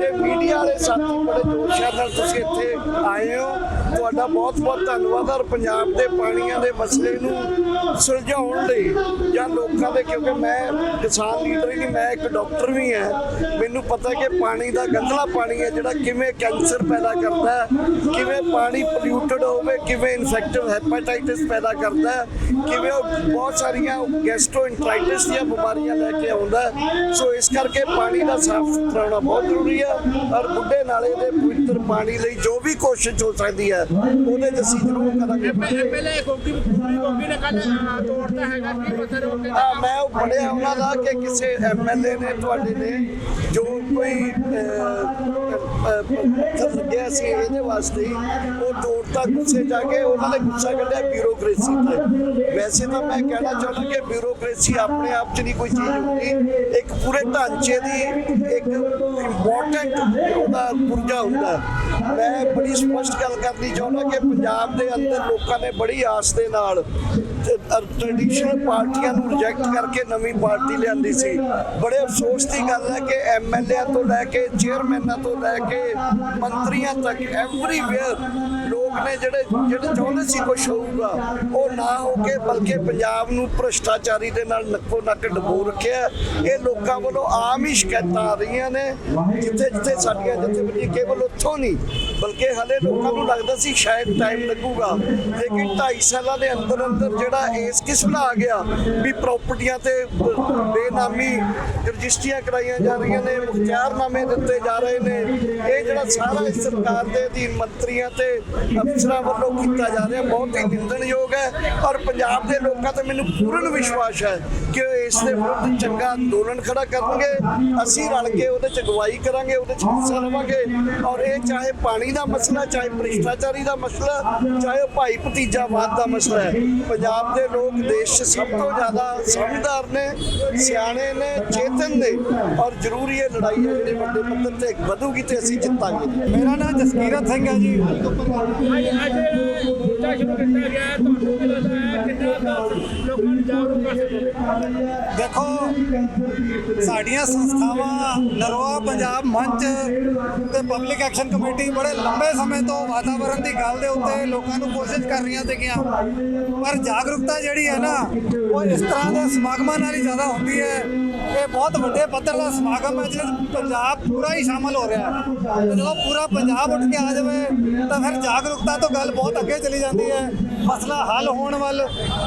ਤੇ ਮੀਡੀਆ ਵਾਲੇ ਸਾਥੀ ਬੜੇ ਜੋਸ਼ਾਂ ਨਾਲ ਤੁਸੀਂ ਇੱਥੇ ਆਏ ਹੋ। ਤੁਹਾਡਾ ਬਹੁਤ ਬਹੁਤ ਧੰਨਵਾਦ ਔਰ ਪੰਜਾਬ ਦੇ ਪਾਣੀਆਂ ਦੇ ਮਸਲੇ ਨੂੰ ਸੁਲਝਾਉਣ ਲਈ ਜਾਂ ਲੋਕਾਂ ਦੇ, ਕਿਉਂਕਿ ਮੈਂ ਕਿਸਾਨ ਲੀਡਰ ਹੀ ਨਹੀਂ, ਮੈਂ ਇੱਕ ਡਾਕਟਰ ਵੀ ਹਾਂ। ਮੈਨੂੰ ਪਤਾ ਕਿ ਪਾਣੀ ਦਾ ਗੰਦਲਾ ਪਾਣੀ ਹੈ, ਜਿਹੜਾ ਕਿਵੇਂ ਕੈਂਸਰ ਪੈਦਾ ਕਰਦਾ ਹੈ, ਕਿਵੇਂ ਪਾਣੀ ਪੋਲਿਊਟਡ ਹੋਵੇ, ਕਿਵੇਂ ਇਨਫੈਕਟਿਵ ਹੈਪੇਟਾਈਟਿਸ ਪੈਦਾ ਕਰਦਾ ਹੈ, ਕਿਵੇਂ ਉਹ ਬਹੁਤ ਸਾਰੀਆਂ ਗੈਸਟ੍ਰੋਇੰਟਰਾਈਟਿਸ ਦੀਆਂ ਬਿਮਾਰੀਆਂ ਲੈ ਕੇ ਆਉਂਦਾ ਸੋ ਇਸ ਕਰਕੇ ਪਾਣੀ ਦਾ ਸਾਫ਼ ਸੁਥਰਾ ਹੋਣਾ ਬਹੁਤ ਜ਼ਰੂਰੀ ਹੈ ਔਰ ਬੁੱਢੇ ਨਾਲੇ ਦੇ ਪਵਿੱਤਰ ਪਾਣੀ ਲਈ ਜੋ ਵੀ ਕੋਸ਼ਿਸ਼ ਹੋ ਸਕਦੀ ਹੈ ਉਹਦੇ 'ਚ ਅਸੀਂ ਜ਼ਰੂਰ ਕਰਾਂਗੇ। ਪਹਿਲੇ ਗੋਗੀ ਗੋਗੀ ਨੇ ਕੱਲ ਤੋੜਦਾ ਹੈਗਾ ਕੀ ਪਤਾ ਰੋ ਕੇ ਹਾਂ ਮੈਂ ਉਹ ਪੜਿਆ ਉਹਨਾਂ ਦਾ ਕਿ ਕਿਸੇ ਐਮਐਲਏ ਨੇ ਤੁਹਾਡੇ ਨੇ ਜੋ ਕੋਈ ਪੱਥਰ ਲੱਗਿਆ ਸੀ ਇਹਦੇ ਵਾਸਤੇ ਹੀ, ਉਹ ਤੋੜਤਾ ਗੁੱਸੇ ਜਾ ਕੇ ਉਹਨਾਂ ਨੇ ਗੁੱਸਾ ਕੱਢਿਆ ਬਿਊਰੋਕ੍ਰੇਸੀ ਤੇ। ਵੈਸੇ ਤਾਂ ਮੈਂ ਕਹਿਣਾ ਚਾਹੁੰਦਾ ਕਿ ਬਿਊਰੋਕ੍ਰੇਸੀ ਆਪਣੇ ਆਪ 'ਚ ਨਹੀਂ ਕੋਈ ਚੀਜ਼ ਹੁੰਦੀ। ਇੱਕ ਪੂਰੇ ਢਾਂਚੇ ਦੀ ਇੱਕ ਇੰਪੋਰਟੈਂਟ ਉਹਦਾ ਪੁਰਜਾ ਹੁੰਦਾ। ਮੈਂ ਬੜੀ ਸਪਸ਼ਟ ਗੱਲ ਕਰਨੀ ਚਾਹੁੰਦਾ ਕਿ ਪੰਜਾਬ ਦੇ ਅੰਦਰ ਲੋਕਾਂ ਨੇ ਬੜੀ ਆਸ ਦੇ ਨਾਲ ਟ੍ਰੈਡੀਸ਼ਨਲ ਪਾਰਟੀਆਂ ਨੂੰ ਰਿਜੈਕਟ ਕਰਕੇ ਨਵੀਂ ਪਾਰਟੀ ਲਿਆਂਦੀ ਸੀ। ਬੜੇ ਅਫਸੋਸ ਦੀ ਗੱਲ ਹੈ ਕਿ ਐਮਐਲਏ ਤੋਂ ਲੈ ਕੇ ਚੇਅਰਮੈਨਾਂ ਤੋਂ ਲੈ ਕੇ ਮੰਤਰੀਆਂ ਤੱਕ ਐਵਰੀਵੇਅਰ ਲੋਕ ਨੇ ਜਿਹੜੇ ਜਿਹੜੇ ਚਾਹੁੰਦੇ ਸੀ ਕੁਝ ਹੋਊਗਾ, ਉਹ ਨਾ ਹੋ ਕੇ ਬਲਕਿ ਪੰਜਾਬ ਨੂੰ ਭ੍ਰਸ਼ਟਾਚਾਰੀ ਦੇ ਨਾਲ ਨੱਕੋ ਨੱਕ ਡਬੋ ਰੱਖਿਆ ਇਹ ਲੋਕਾਂ ਵੱਲੋਂ ਆਮ ਹੀ ਸ਼ਿਕਾਇਤਾਂ ਆ ਰਹੀਆਂ ਨੇ। ਜਿੱਥੇ ਜਿੱਥੇ ਸਾਡੀਆਂ ਜਥੇਬੰਦੀਆਂ ਕੇਵਲ ਉੱਥੋਂ ਨਹੀਂ, ਬਲਕਿ ਹਲੇ ਲੋਕਾਂ ਨੂੰ ਲੱਗਦਾ ਸੀ ਸ਼ਾਇਦ ਟਾਈਮ ਲੱਗੂਗਾ। ਲੇਕਿਨ 2.5 ਸਾਲਾਂ ਦੇ ਅੰਦਰ ਅੰਦਰ ਜਿਹੜਾ ਇਸ ਕਿਸਮ ਦਾ ਆ ਗਿਆ ਵੀ ਪ੍ਰਾਪਰਟੀਆਂ ਤੇ ਬੇਨਾਮੀ ਰਜਿਸਟਰੀਆਂ ਕਰਾਈਆਂ ਜਾ ਰਹੀਆਂ ਨੇ, ਮੁਖਤਿਆਰਨਾਮੇ ਦਿੱਤੇ ਜਾ ਰਹੇ ਨੇ। ਇਹ ਜਿਹੜਾ ਸਾਰਾ ਇਸ ਸਰਕਾਰ ਦੇ ਅਧੀਨ ਮੰਤਰੀਆਂ ਤੇ ਅਫਸਰਾਂ ਵੱਲੋਂ ਕੀਤਾ ਜਾ ਰਿਹਾ, ਬਹੁਤ ਹੀ ਨਿੰਦਣਯੋਗ ਹੈ। ਔਰ ਪੰਜਾਬ ਦੇ ਲੋਕਾਂ ਤੇ ਮੈਨੂੰ ਪੂਰਨ ਵਿਸ਼ਵਾਸ ਹੈ ਕਿ ਇਸ ਦੇ ਵਿਰੁੱਧ ਚੰਗਾ ਅੰਦੋਲਨ ਖੜਾ ਕਰਨਗੇ, ਅਸੀਂ ਰਲ ਕੇ ਉਹਦੇ ਚ ਅਗਵਾਈ ਕਰਾਂਗੇ, ਉਹਦੇ ਚ ਹਿੱਸਾ ਲਵਾਂਗੇ ਔਰ ਇਹ ਚਾਹੇ ਪਾਣੀ ਦਾ ਮਸਲਾ, ਚਾਹੇ ਭ੍ਰਿਸ਼ਟਾਚਾਰੀ ਦਾ ਮਸਲਾ, ਚਾਹੇ ਉਹ ਭਾਈ ਭਤੀਜਾਵਾਦ ਦਾ ਮਸਲਾ ਹੈ। ਪੰਜਾਬ ਦੇ ਲੋਕ ਦੇਸ਼ ਸਭ ਤੋਂ ਜ਼ਿਆਦਾ ਸਮਝਦਾਰ ਨੇ, ਸਿਆਣੇ ਨੇ, ਚੇਤਨ ਨੇ ਔਰ ਜ਼ਰੂਰੀ ਇਹ ਲੜਾਈ ਹੈ ਜਿਹੜੀ ਵੱਡੇ ਪੱਧਰ ਤੇ ਵਧੂਗੀ ਤੇ ਅਸੀਂ ਜਿੱਤਾਂਗੇ। ਮੇਰਾ ਨਾਮ ਜਸਕੀਰਤ ਸਿੰਘ ਹੈ ਜੀ। ਅੱਜ ਅੱਜ ਸ਼ੁਰੂ ਕੀਤਾ ਗਿਆ, ਤੁਹਾਨੂੰ ਕੀ ਲੱਗਦਾ ਦੇਖੋ, ਸਾਡੀਆਂ ਸੰਸਥਾਵਾਂ ਨਰਵਾ ਪੰਜਾਬ ਮੰਚ ਤੇ ਪਬਲਿਕ ਐਕਸ਼ਨ ਕਮੇਟੀ ਬੜੇ ਲੰਬੇ ਸਮੇਂ ਤੋਂ ਵਾਤਾਵਰਣ ਦੀ ਗੱਲ ਦੇ ਉੱਤੇ ਲੋਕਾਂ ਨੂੰ ਕੋਸ਼ਿਸ਼ ਕਰ ਰਹੀਆਂ ਸੀਗੀਆਂ ਪਰ ਜਾਗਰੂਕਤਾ ਜਿਹੜੀ ਹੈ ਨਾ, ਉਹ ਇਸ ਤਰ੍ਹਾਂ ਦੇ ਸਮਾਗਮਾਂ ਨਾਲ ਹੀ ਜ਼ਿਆਦਾ ਹੁੰਦੀ ਹੈ। ਇਹ ਬਹੁਤ ਵੱਡੇ ਪੱਧਰ ਦਾ ਸਮਾਗਮ ਹੈ ਜਿਸ ਪੰਜਾਬ ਪੂਰਾ ਹੀ ਸ਼ਾਮਲ ਹੋ ਰਿਹਾ ਹੈ। ਜਦੋਂ ਪੂਰਾ ਪੰਜਾਬ ਉੱਠ ਕੇ ਆ ਜਾਵੇ, ਤਾਂ ਫਿਰ ਜਾਗਰੂਕਤਾ ਤੋਂ ਗੱਲ ਬਹੁਤ ਅੱਗੇ ਚਲੀ ਜਾਂਦੀ ਹੈ। ਮਸਲਾ ਹੱਲ ਹੋਣ ਵੱਲ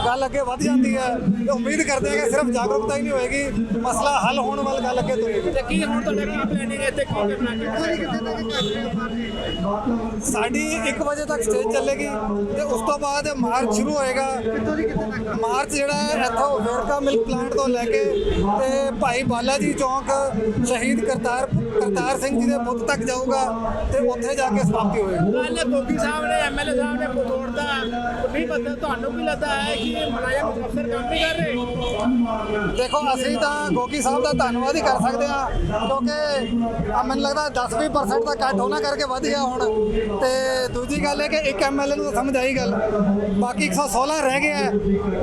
ਗੱਲ ਅੱਗੇ ਵੱਧ ਜਾਂਦੀ ਹੈ ਤੇ ਉਮੀਦ ਕਰਦੇ ਹਾਂ ਕਿ ਸਿਰਫ ਜਾਗਰੂਕਤਾ ਹੀ ਨਹੀਂ ਹੋਏਗੀ ਮਸਲਾ ਹੱਲ ਹੋਣ ਵੱਲ ਗੱਲ ਅੱਗੇ ਤੁਰੇਗੀ ਤੇ ਕੀ ਹੁਣ ਤੁਹਾਡਾ ਕੀ ਪਲੈਨਿੰਗ ਹੈ ਇੱਥੇ ਕਿਉਂ ਕਰਨਾ ਸਾਡੀ 1 ਵਜੇ ਤੱਕ ਸਟੇਜ ਚੱਲੇਗੀ ਤੇ ਉਸ ਤੋਂ ਬਾਅਦ ਮਾਰਚ ਸ਼ੁਰੂ ਹੋਏਗਾ। ਮਾਰਚ ਜਿਹੜਾ ਹੈ ਇੱਥੋਂ ਵੇਰਕਾ ਮਿਲਕ ਪਲਾਂਟ ਤੋਂ ਲੈ ਕੇ ਤੇ ਭਾਈ ਬਾਲਾ ਜੀ ਚੌਂਕ ਸ਼ਹੀਦ ਕਰਤਾਰ ਕਰਤਾਰ ਸਿੰਘ ਜੀ ਦੇ ਬੁੱਤ ਤੱਕ ਜਾਊਗਾ ਤੇ ਉੱਥੇ ਜਾ ਕੇ ਸਮਾਪਤੀ ਹੋਏਗੀ। ਕੱਲ ਗੋਗੀ ਸਾਹਿਬ ਨੇ ਐਮਐਲਏ ਸਾਹਿਬ ਨੇ ਤੋੜਦਾ ਨਹੀਂ ਪਤਾ ਤੁਹਾਨੂੰ ਕੀ ਲੱਗਦਾ ਹੈ ਕਿ ਮੁਲਾਜ਼ਮ ਅਫਸਰ ਕੰਮ ਨਹੀਂ ਕਰ ਰਹੇ? ਦੇਖੋ ਅਸੀਂ ਤਾਂ ਗੋਗੀ ਸਾਹਿਬ ਦਾ ਧੰਨਵਾਦ ਹੀ ਕਰ ਸਕਦੇ ਹਾਂ ਕਿਉਂਕਿ ਆ ਮੈਨੂੰ ਲੱਗਦਾ 10-20% ਦਾ ਕੱਟ ਉਹਨਾਂ ਕਰਕੇ ਵਧ ਗਿਆ ਹੁਣ। ਤੇ ਦੂਜੀ ਗੱਲ ਹੈ ਕਿ ਇੱਕ ਐਮਐਲਏ ਨੂੰ ਤਾਂ ਸਮਝ ਆਈ ਗੱਲ। ਬਾਕੀ 116 ਰਹਿ ਗਏ ਹੈ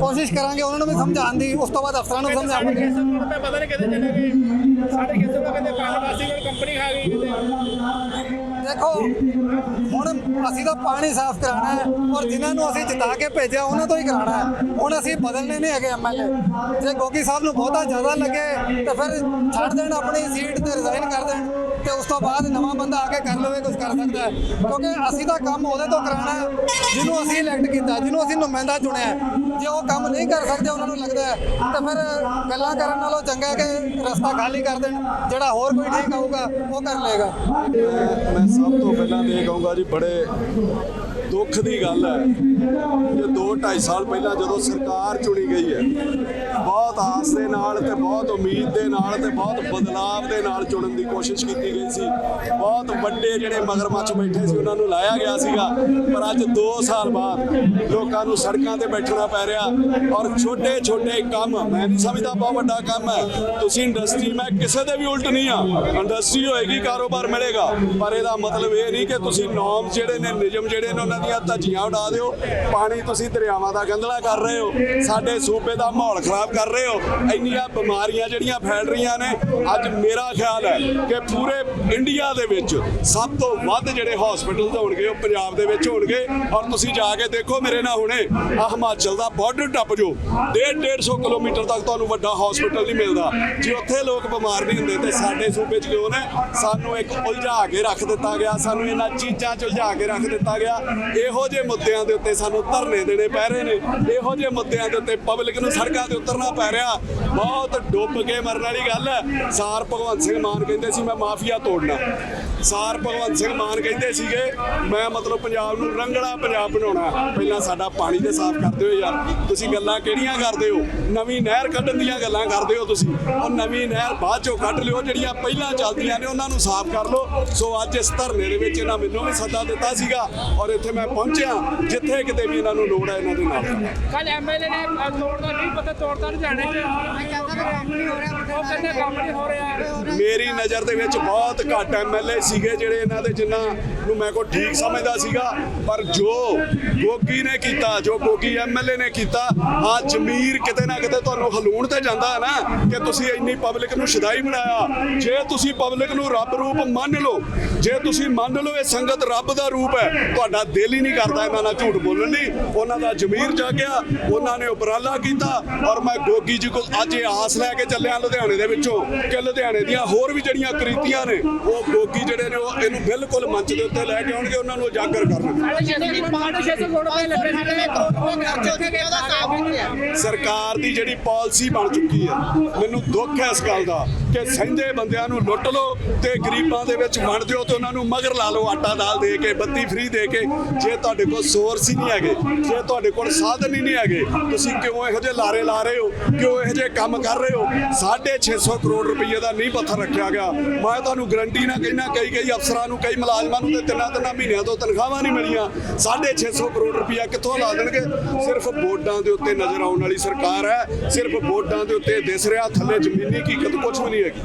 ਕੋਸ਼ਿਸ਼ ਕਰਾਂਗੇ ਉਹਨਾਂ ਨੂੰ ਵੀ ਸਮਝਾਉਣ ਦੀ ਉਸ ਤੋਂ ਬਾਅਦ ਅਫਸਰਾਂ ਨੂੰ ਸਮਝਾਵਾਂਗੇ ਪਤਾ ਨਹੀਂ ਕਿੱਥੇ ਚਲੇ ਗਏ। ਸਾਡੇ ਖੇਸਰ ਕੋਲ ਕਹਿੰਦੇ ਪਾਣੀ ਕੋਲ ਕੰਪਨੀ ਖਾ ਗਈ। ਦੇਖੋ, ਹੁਣ ਅਸੀਂ ਤਾਂ ਪਾਣੀ ਸਾਫ਼ ਕਰਾਉਣਾ ਹੈ ਔਰ ਜਿਨ੍ਹਾਂ ਨੂੰ ਅਸੀਂ ਜਿਤਾ ਕੇ ਭੇਜਿਆ, ਉਹਨਾਂ ਤੋਂ ਹੀ ਕਰਾਉਣਾ ਹੈ। ਹੁਣ ਅਸੀਂ ਬਦਲਨੇ ਨਹੀਂ ਹੈਗੇ ਐਮਐਲਏ ਜੇ ਗੋਗੀ ਸਾਹਿਬ ਨੂੰ ਬਹੁਤਾ ਜ਼ਿਆਦਾ ਲੱਗੇ, ਤਾਂ ਫਿਰ ਛੱਡ ਦੇਣ ਆਪਣੀ ਸੀਟ ਤੇ ਰਿਜ਼ਾਈਨ ਕਰ ਦੇਣ। ਤੇ ਉਸ ਤੋਂ ਬਾਅਦ ਨਵਾਂ ਬੰਦਾ ਆ ਕੇ ਕਰ ਲਵੇ ਕੁਝ ਕਰ ਸਕਦਾ ਹੈ। ਕਿਉਂਕਿ ਅਸੀਂ ਤਾਂ ਕੰਮ ਉਹਦੇ ਤੋਂ ਕਰਾਉਣਾ ਹੈ, ਜਿਹਨੂੰ ਅਸੀਂ ਇਲੈਕਟ ਕੀਤਾ, ਜਿਹਨੂੰ ਅਸੀਂ ਨੁਮਾਇੰਦਾ ਚੁਣਿਆ ਜੇ ਉਹ ਕੰਮ ਨਹੀਂ ਕਰ ਸਕਦੇ, ਉਹਨਾਂ ਨੂੰ ਲੱਗਦਾ ਹੈ, ਤਾਂ ਫਿਰ ਗੱਲਾਂ ਕਰਨ ਨਾਲੋਂ ਚੰਗਾ ਹੈ ਕਿ ਰਸਤਾ ਖਾਲੀ ਕਰ ਦੇਣ। ਜਿਹੜਾ ਹੋਰ ਕੋਈ ਠੀਕ ਆਊਗਾ, ਉਹ ਕਰ ਲਏਗਾ। ਮੈਂ ਸਭ ਤੋਂ ਪਹਿਲਾਂ ਇਹ ਕਹੂੰਗਾ ਜੀ, ਬੜੇ ਦੁੱਖ ਦੀ ਗੱਲ ਹੈ ਕਿ 2.5 ਸਾਲ ਪਹਿਲਾਂ ਜਦੋਂ ਸਰਕਾਰ ਚੁਣੀ ਗਈ ਹੈ, ਬਹੁਤ ਆਸ ਦੇ ਨਾਲ ਤੇ ਬਹੁਤ ਉਮੀਦ ਦੇ ਨਾਲ ਤੇ ਬਹੁਤ ਬਦਲਾਵ ਦੇ ਨਾਲ ਚੁਣਨ ਦੀ ਕੋਸ਼ਿਸ਼ ਕੀਤੀ ਗਈ ਸੀ। ਬਹੁਤ ਵੱਡੇ ਜਿਹੜੇ ਮਗਰਮੱਛ ਬੈਠੇ ਸੀ, ਉਹਨਾਂ ਨੂੰ ਲਾਇਆ ਗਿਆ ਸੀਗਾ। ਪਰ ਅੱਜ 2 ਸਾਲ ਬਾਅਦ ਲੋਕਾਂ ਨੂੰ ਸੜਕਾਂ ਤੇ ਬੈਠਣਾ ਪੈ ਰਿਹਾ ਔਰ ਛੋਟੇ ਛੋਟੇ ਕੰਮ, ਮੈਂ ਨਹੀਂ ਸਮਝਦਾ ਬਹੁਤ ਵੱਡਾ ਕੰਮ ਹੈ। ਤੁਸੀਂ ਇੰਡਸਟਰੀ ਮੈਂ ਕਿਸੇ ਦੇ ਵੀ ਉਲਟ ਨਹੀਂ ਆ ਇੰਡਸਟਰੀ ਹੋਏਗੀ, ਕਾਰੋਬਾਰ ਮਿਲੇਗਾ। ਪਰ ਇਹਦਾ ਮਤਲਬ ਇਹ ਨਹੀਂ ਕਿ ਤੁਸੀਂ ਨੋਮ ਜਿਹੜੇ ਨੇ, ਨਿਯਮ ਜਿਹੜੇ ਨੇ, ਉਹਨਾਂ ਦੀਆਂ ਧੱਜੀਆਂ ਉਡਾ ਦਿਓ। ਪਾਣੀ ਤੁਸੀਂ ਦਰਿਆਵਾਂ ਦਾ ਗੰਦਲਾ ਕਰ ਰਹੇ ਹੋ। ਸਾਡੇ ਸੂਬੇ ਦਾ ਮਾਹੌਲ ਖਰਾਬ ਕਰ ਰਹੇ ਹੋ। ਇੰਨੀਆਂ ਬਿਮਾਰੀਆਂ ਜਿਹੜੀਆਂ ਫੈਲ ਰਹੀਆਂ ਨੇ, ਅੱਜ ਮੇਰਾ ਖਿਆਲ ਹੈ ਕਿ ਪੂਰੇ ਇੰਡੀਆ ਦੇ ਵਿੱਚ ਸਭ ਤੋਂ ਵੱਧ ਜਿਹੜੇ ਹਸਪੀਟਲ ਹੋਣਗੇ, ਉਹ ਪੰਜਾਬ ਦੇ ਵਿੱਚ ਹੋਣਗੇ। ਔਰ ਤੁਸੀਂ ਜਾ ਕੇ ਦੇਖੋ ਮੇਰੇ ਨਾਲ ਹੁਣੇ ਆ ਹਿਮਾਚਲ ਦਾ ਬਾਰਡਰ ਟੱਪ ਜੋ 1.5 150 ਕਿਲੋਮੀਟਰ ਤੱਕ ਤੁਹਾਨੂੰ ਵੱਡਾ ਹਸਪੀਟਲ ਨਹੀਂ ਮਿਲਦਾ। ਜੇ ਉੱਥੇ ਲੋਕ ਬਿਮਾਰ ਨਹੀਂ ਹੁੰਦੇ, ਤੇ ਸਾਡੇ ਸੂਬੇ 'ਚ ਕਿਉਂ ਨੇ? ਸਾਨੂੰ ਇੱਕ ਉਲਝਾ ਕੇ ਰੱਖ ਦਿੱਤਾ ਗਿਆ। ਸਾਨੂੰ ਇਹਨਾਂ ਚੀਜ਼ਾਂ 'ਚ ਉਲਝਾ ਕੇ ਰੱਖ ਦਿੱਤਾ ਗਿਆ। ਇਹੋ ਜਿਹੇ ਮੁੱਦਿਆਂ ਦੇ ਉੱਤੇ ਸਾਨੂੰ ਧਰਨੇ ਦੇਣੇ ਪੈ ਰਹੇ ਨੇ। ਇਹੋ ਜਿਹੇ ਮੁੱਦਿਆਂ ਦੇ ਉੱਤੇ ਪਬਲਿਕ ਨੂੰ ਸੜਕਾਂ ਤੇ ਉਤਰਨਾ ਪੈ ਰਿਹਾ। ਬਹੁਤ ਡੁੱਬ ਕੇ ਮਰਨ ਵਾਲੀ ਗੱਲ ਹੈ। ਸਾਰ ਭਗਵੰਤ ਸਿੰਘ ਮਾਨ ਕਹਿੰਦੇ ਸੀ, ਮੈਂ ਮਾਫੀਆ ਤੋੜਨਾ। ਸਾਰ ਭਗਵੰਤ ਸਿੰਘ ਮਾਨ ਕਹਿੰਦੇ ਸੀਗੇ, ਮੈਂ ਮਤਲਬ ਪੰਜਾਬ ਨੂੰ ਰੰਗਲਾ ਪੰਜਾਬ ਬਣਾਉਣਾ ਪਹਿਲਾਂ ਸਾਡਾ ਪਾਣੀ ਤੇ ਸਾਫ਼ ਕਰਦੇ ਹੋ ਯਾਰ। ਤੁਸੀਂ ਗੱਲਾਂ ਕਿਹੜੀਆਂ ਕਰਦੇ ਹੋ? ਨਵੀਂ ਨਹਿਰ ਕੱਢਣ ਦੀਆਂ ਗੱਲਾਂ ਕਰਦੇ ਹੋ ਤੁਸੀਂ। ਉਹ ਨਵੀਂ ਨਹਿਰ ਬਾਅਦ ਚੋਂ ਕੱਢ ਲਿਓ, ਜਿਹੜੀਆਂ ਪਹਿਲਾਂ ਚੱਲਦੀਆਂ ਨੇ, ਉਹਨਾਂ ਨੂੰ ਸਾਫ਼ ਕਰ ਲਓ। ਸੋ ਅੱਜ ਇਸ ਧਰਨੇ ਦੇ ਵਿੱਚ ਇਹਨਾਂ ਮੈਨੂੰ ਵੀ ਸੱਦਾ ਦਿੱਤਾ ਸੀਗਾ ਔਰ ਇੱਥੇ ਮੈਂ ਪਹੁੰਚਿਆ ਜਿੱਥੇ ਕਿਤੇ ਵੀ ਇਹਨਾਂ ਨੂੰ ਲੋੜ ਹੈ ਇਹਨਾਂ ਦੇ ਨਾਲ। ਕੱਲ ਐਮਐਲਏ ਨੇ ਤੋੜਦਾ ਨਹੀਂ ਪਤਾ ਤੋੜਦਾ ਲੁਧਿਆਣੇ ਚ ਉਹ ਕਹਿੰਦੇ ਕੰਮ ਨਹੀਂ ਹੋ ਰਿਹਾ। ਮੇਰੀ ਨਜ਼ਰ ਦੇ ਵਿੱਚ ਬਹੁਤ ਘੱਟ ਐਮਐਲਏ ਸੀਗੇ ਜਿਹੜੇ ਇਹਨਾਂ ਦੇ ਜਿਨ੍ਹਾਂ ਨੂੰ ਮੈਂ ਕੋ ਠੀਕ ਸਮਝਦਾ ਸੀਗਾ। ਪਰ ਜੋ ਗੋਗੀ ਨੇ ਕੀਤਾ ਜੋ ਗੋਗੀ ਐਮਐਲਏ ਨੇ ਕੀਤਾ ਆ ਜ਼ਮੀਰ ਕਿਤੇ ਨਾ ਕਿਤੇ ਤੁਹਾਨੂੰ ਹਲੂਣ ਤੇ ਜਾਂਦਾ ਹੈ ਨਾ ਕਿ ਤੁਸੀਂ ਇੰਨੀ ਪਬਲਿਕ ਨੂੰ ਸ਼ਦਾਈ ਬਣਾਇਆ। ਜੇ ਤੁਸੀਂ ਪਬਲਿਕ ਨੂੰ ਰੱਬ ਰੂਪ ਮੰਨ ਲਓ ਜੇ ਤੁਸੀਂ ਮੰਨ ਲਓ ਇਹ ਸੰਗਤ ਰੱਬ ਦਾ ਰੂਪ ਹੈ ਤੁਹਾਡਾ ਦਿਲ ਹੀ ਨਹੀਂ ਕਰਦਾ ਇਹਨਾਂ ਨਾਲ ਝੂਠ ਬੋਲਣ ਲਈ ਉਹਨਾਂ ਦਾ ਜ਼ਮੀਰ ਜਾਗਿਆ, ਉਹਨਾਂ ਨੇ ਉਪਰਾਲਾ ਕੀਤਾ ਔਰ ਮੈਂ ਗੋਗੀ ਜੀ ਕੋਲ ਅੱਜ ਇਹ ਆਸ ਲੈ ਕੇ ਚੱਲਿਆ ਲੁਧਿਆਣੇ ਦੇ ਵਿੱਚੋਂ ਕਿ ਲੁਧਿਆਣੇ ਦੀਆਂ ਹੋਰ ਵੀ ਜਿਹੜੀਆਂ ਕ੍ਰਿਤੀਆਂ ਨੇ, ਉਹ ਗੋਗੀ ਜਿਹੜੇ ਨੇ ਉਹ ਇਹਨੂੰ ਬਿਲਕੁਲ ਮੰਚ ਦੇ ਉੱਤੇ ਲੈ ਕੇ ਆਉਣਗੇ, ਉਹਨਾਂ ਨੂੰ ਉਜਾਗਰ ਕਰਨਗੇ। ਸਰਕਾਰ ਦੀ ਜਿਹੜੀ ਪਾਲਿਸੀ ਬਣ ਚੁੱਕੀ ਹੈ, ਮੈਨੂੰ ਦੁੱਖ ਹੈ ਇਸ ਗੱਲ ਦਾ। ਕਿ ਸਹਿੰਦੇ ਬੰਦਿਆਂ ਨੂੰ ਲੁੱਟ ਲਓ ਤੇ ਗਰੀਬਾਂ ਦੇ ਵਿੱਚ ਵੰਡ ਦਿਓ ਤੇ ਉਹਨਾਂ ਨੂੰ ਮਗਰ ਲਾ ਲਓ, ਆਟਾ ਦਾਲ ਦੇ ਕੇ, ਬੱਤੀ ਫ੍ਰੀ ਦੇ ਕੇ। ਜੇ ਤੁਹਾਡੇ ਕੋਲ ਸੋਰਸ ਹੀ ਨਹੀਂ ਹੈਗੇ, ਜੇ ਤੁਹਾਡੇ ਕੋਲ ਸਾਧਨ ਹੀ ਨਹੀਂ ਹੈਗੇ, ਤੁਸੀਂ ਕਿਉਂ ਇਹੋ ਜਿਹੇ ਲਾਰੇ ਲਾ ਰਹੇ ਹੋ? ਕਿਉਂ ਇਹੋ ਜਿਹੇ ਕੰਮ ਕਰ ਰਹੇ ਹੋ? 650 ਕਰੋੜ ਰੁਪਏ ਦਾ ਨਹੀਂ ਪੱਥਰ ਰੱਖਿਆ ਗਿਆ। ਮੈਂ ਤੁਹਾਨੂੰ ਗਰੰਟੀ ਨਾਲ ਕਹਿਣਾ ਕਈ ਕਈ ਅਫਸਰਾਂ ਨੂੰ, ਕਈ ਮੁਲਾਜ਼ਮਾਂ ਨੂੰ ਤੇ ਤਿੰਨਾਂ ਤਿੰਨਾਂ ਮਹੀਨਿਆਂ ਤੋਂ ਤਨਖਾਹਾਂ ਨਹੀਂ ਮਿਲੀਆਂ। 650 ਕਰੋੜ ਰੁਪਇਆ ਕਿੱਥੋਂ ਲਾ ਦੇਣਗੇ? ਸਿਰਫ ਬੋਰਡਾਂ ਦੇ ਉੱਤੇ ਨਜ਼ਰ ਆਉਣ ਵਾਲੀ ਸਰਕਾਰ ਹੈ। ਸਿਰਫ ਬੋਰਡਾਂ ਦੇ ਉੱਤੇ ਦਿਸ ਰਿਹਾ, ਥੱਲੇ ਜ਼ਮੀਨੀ ਹਕੀਕਤ ਕੁਝ ਵੀ ਨਹੀਂ ਹੈਗੀ।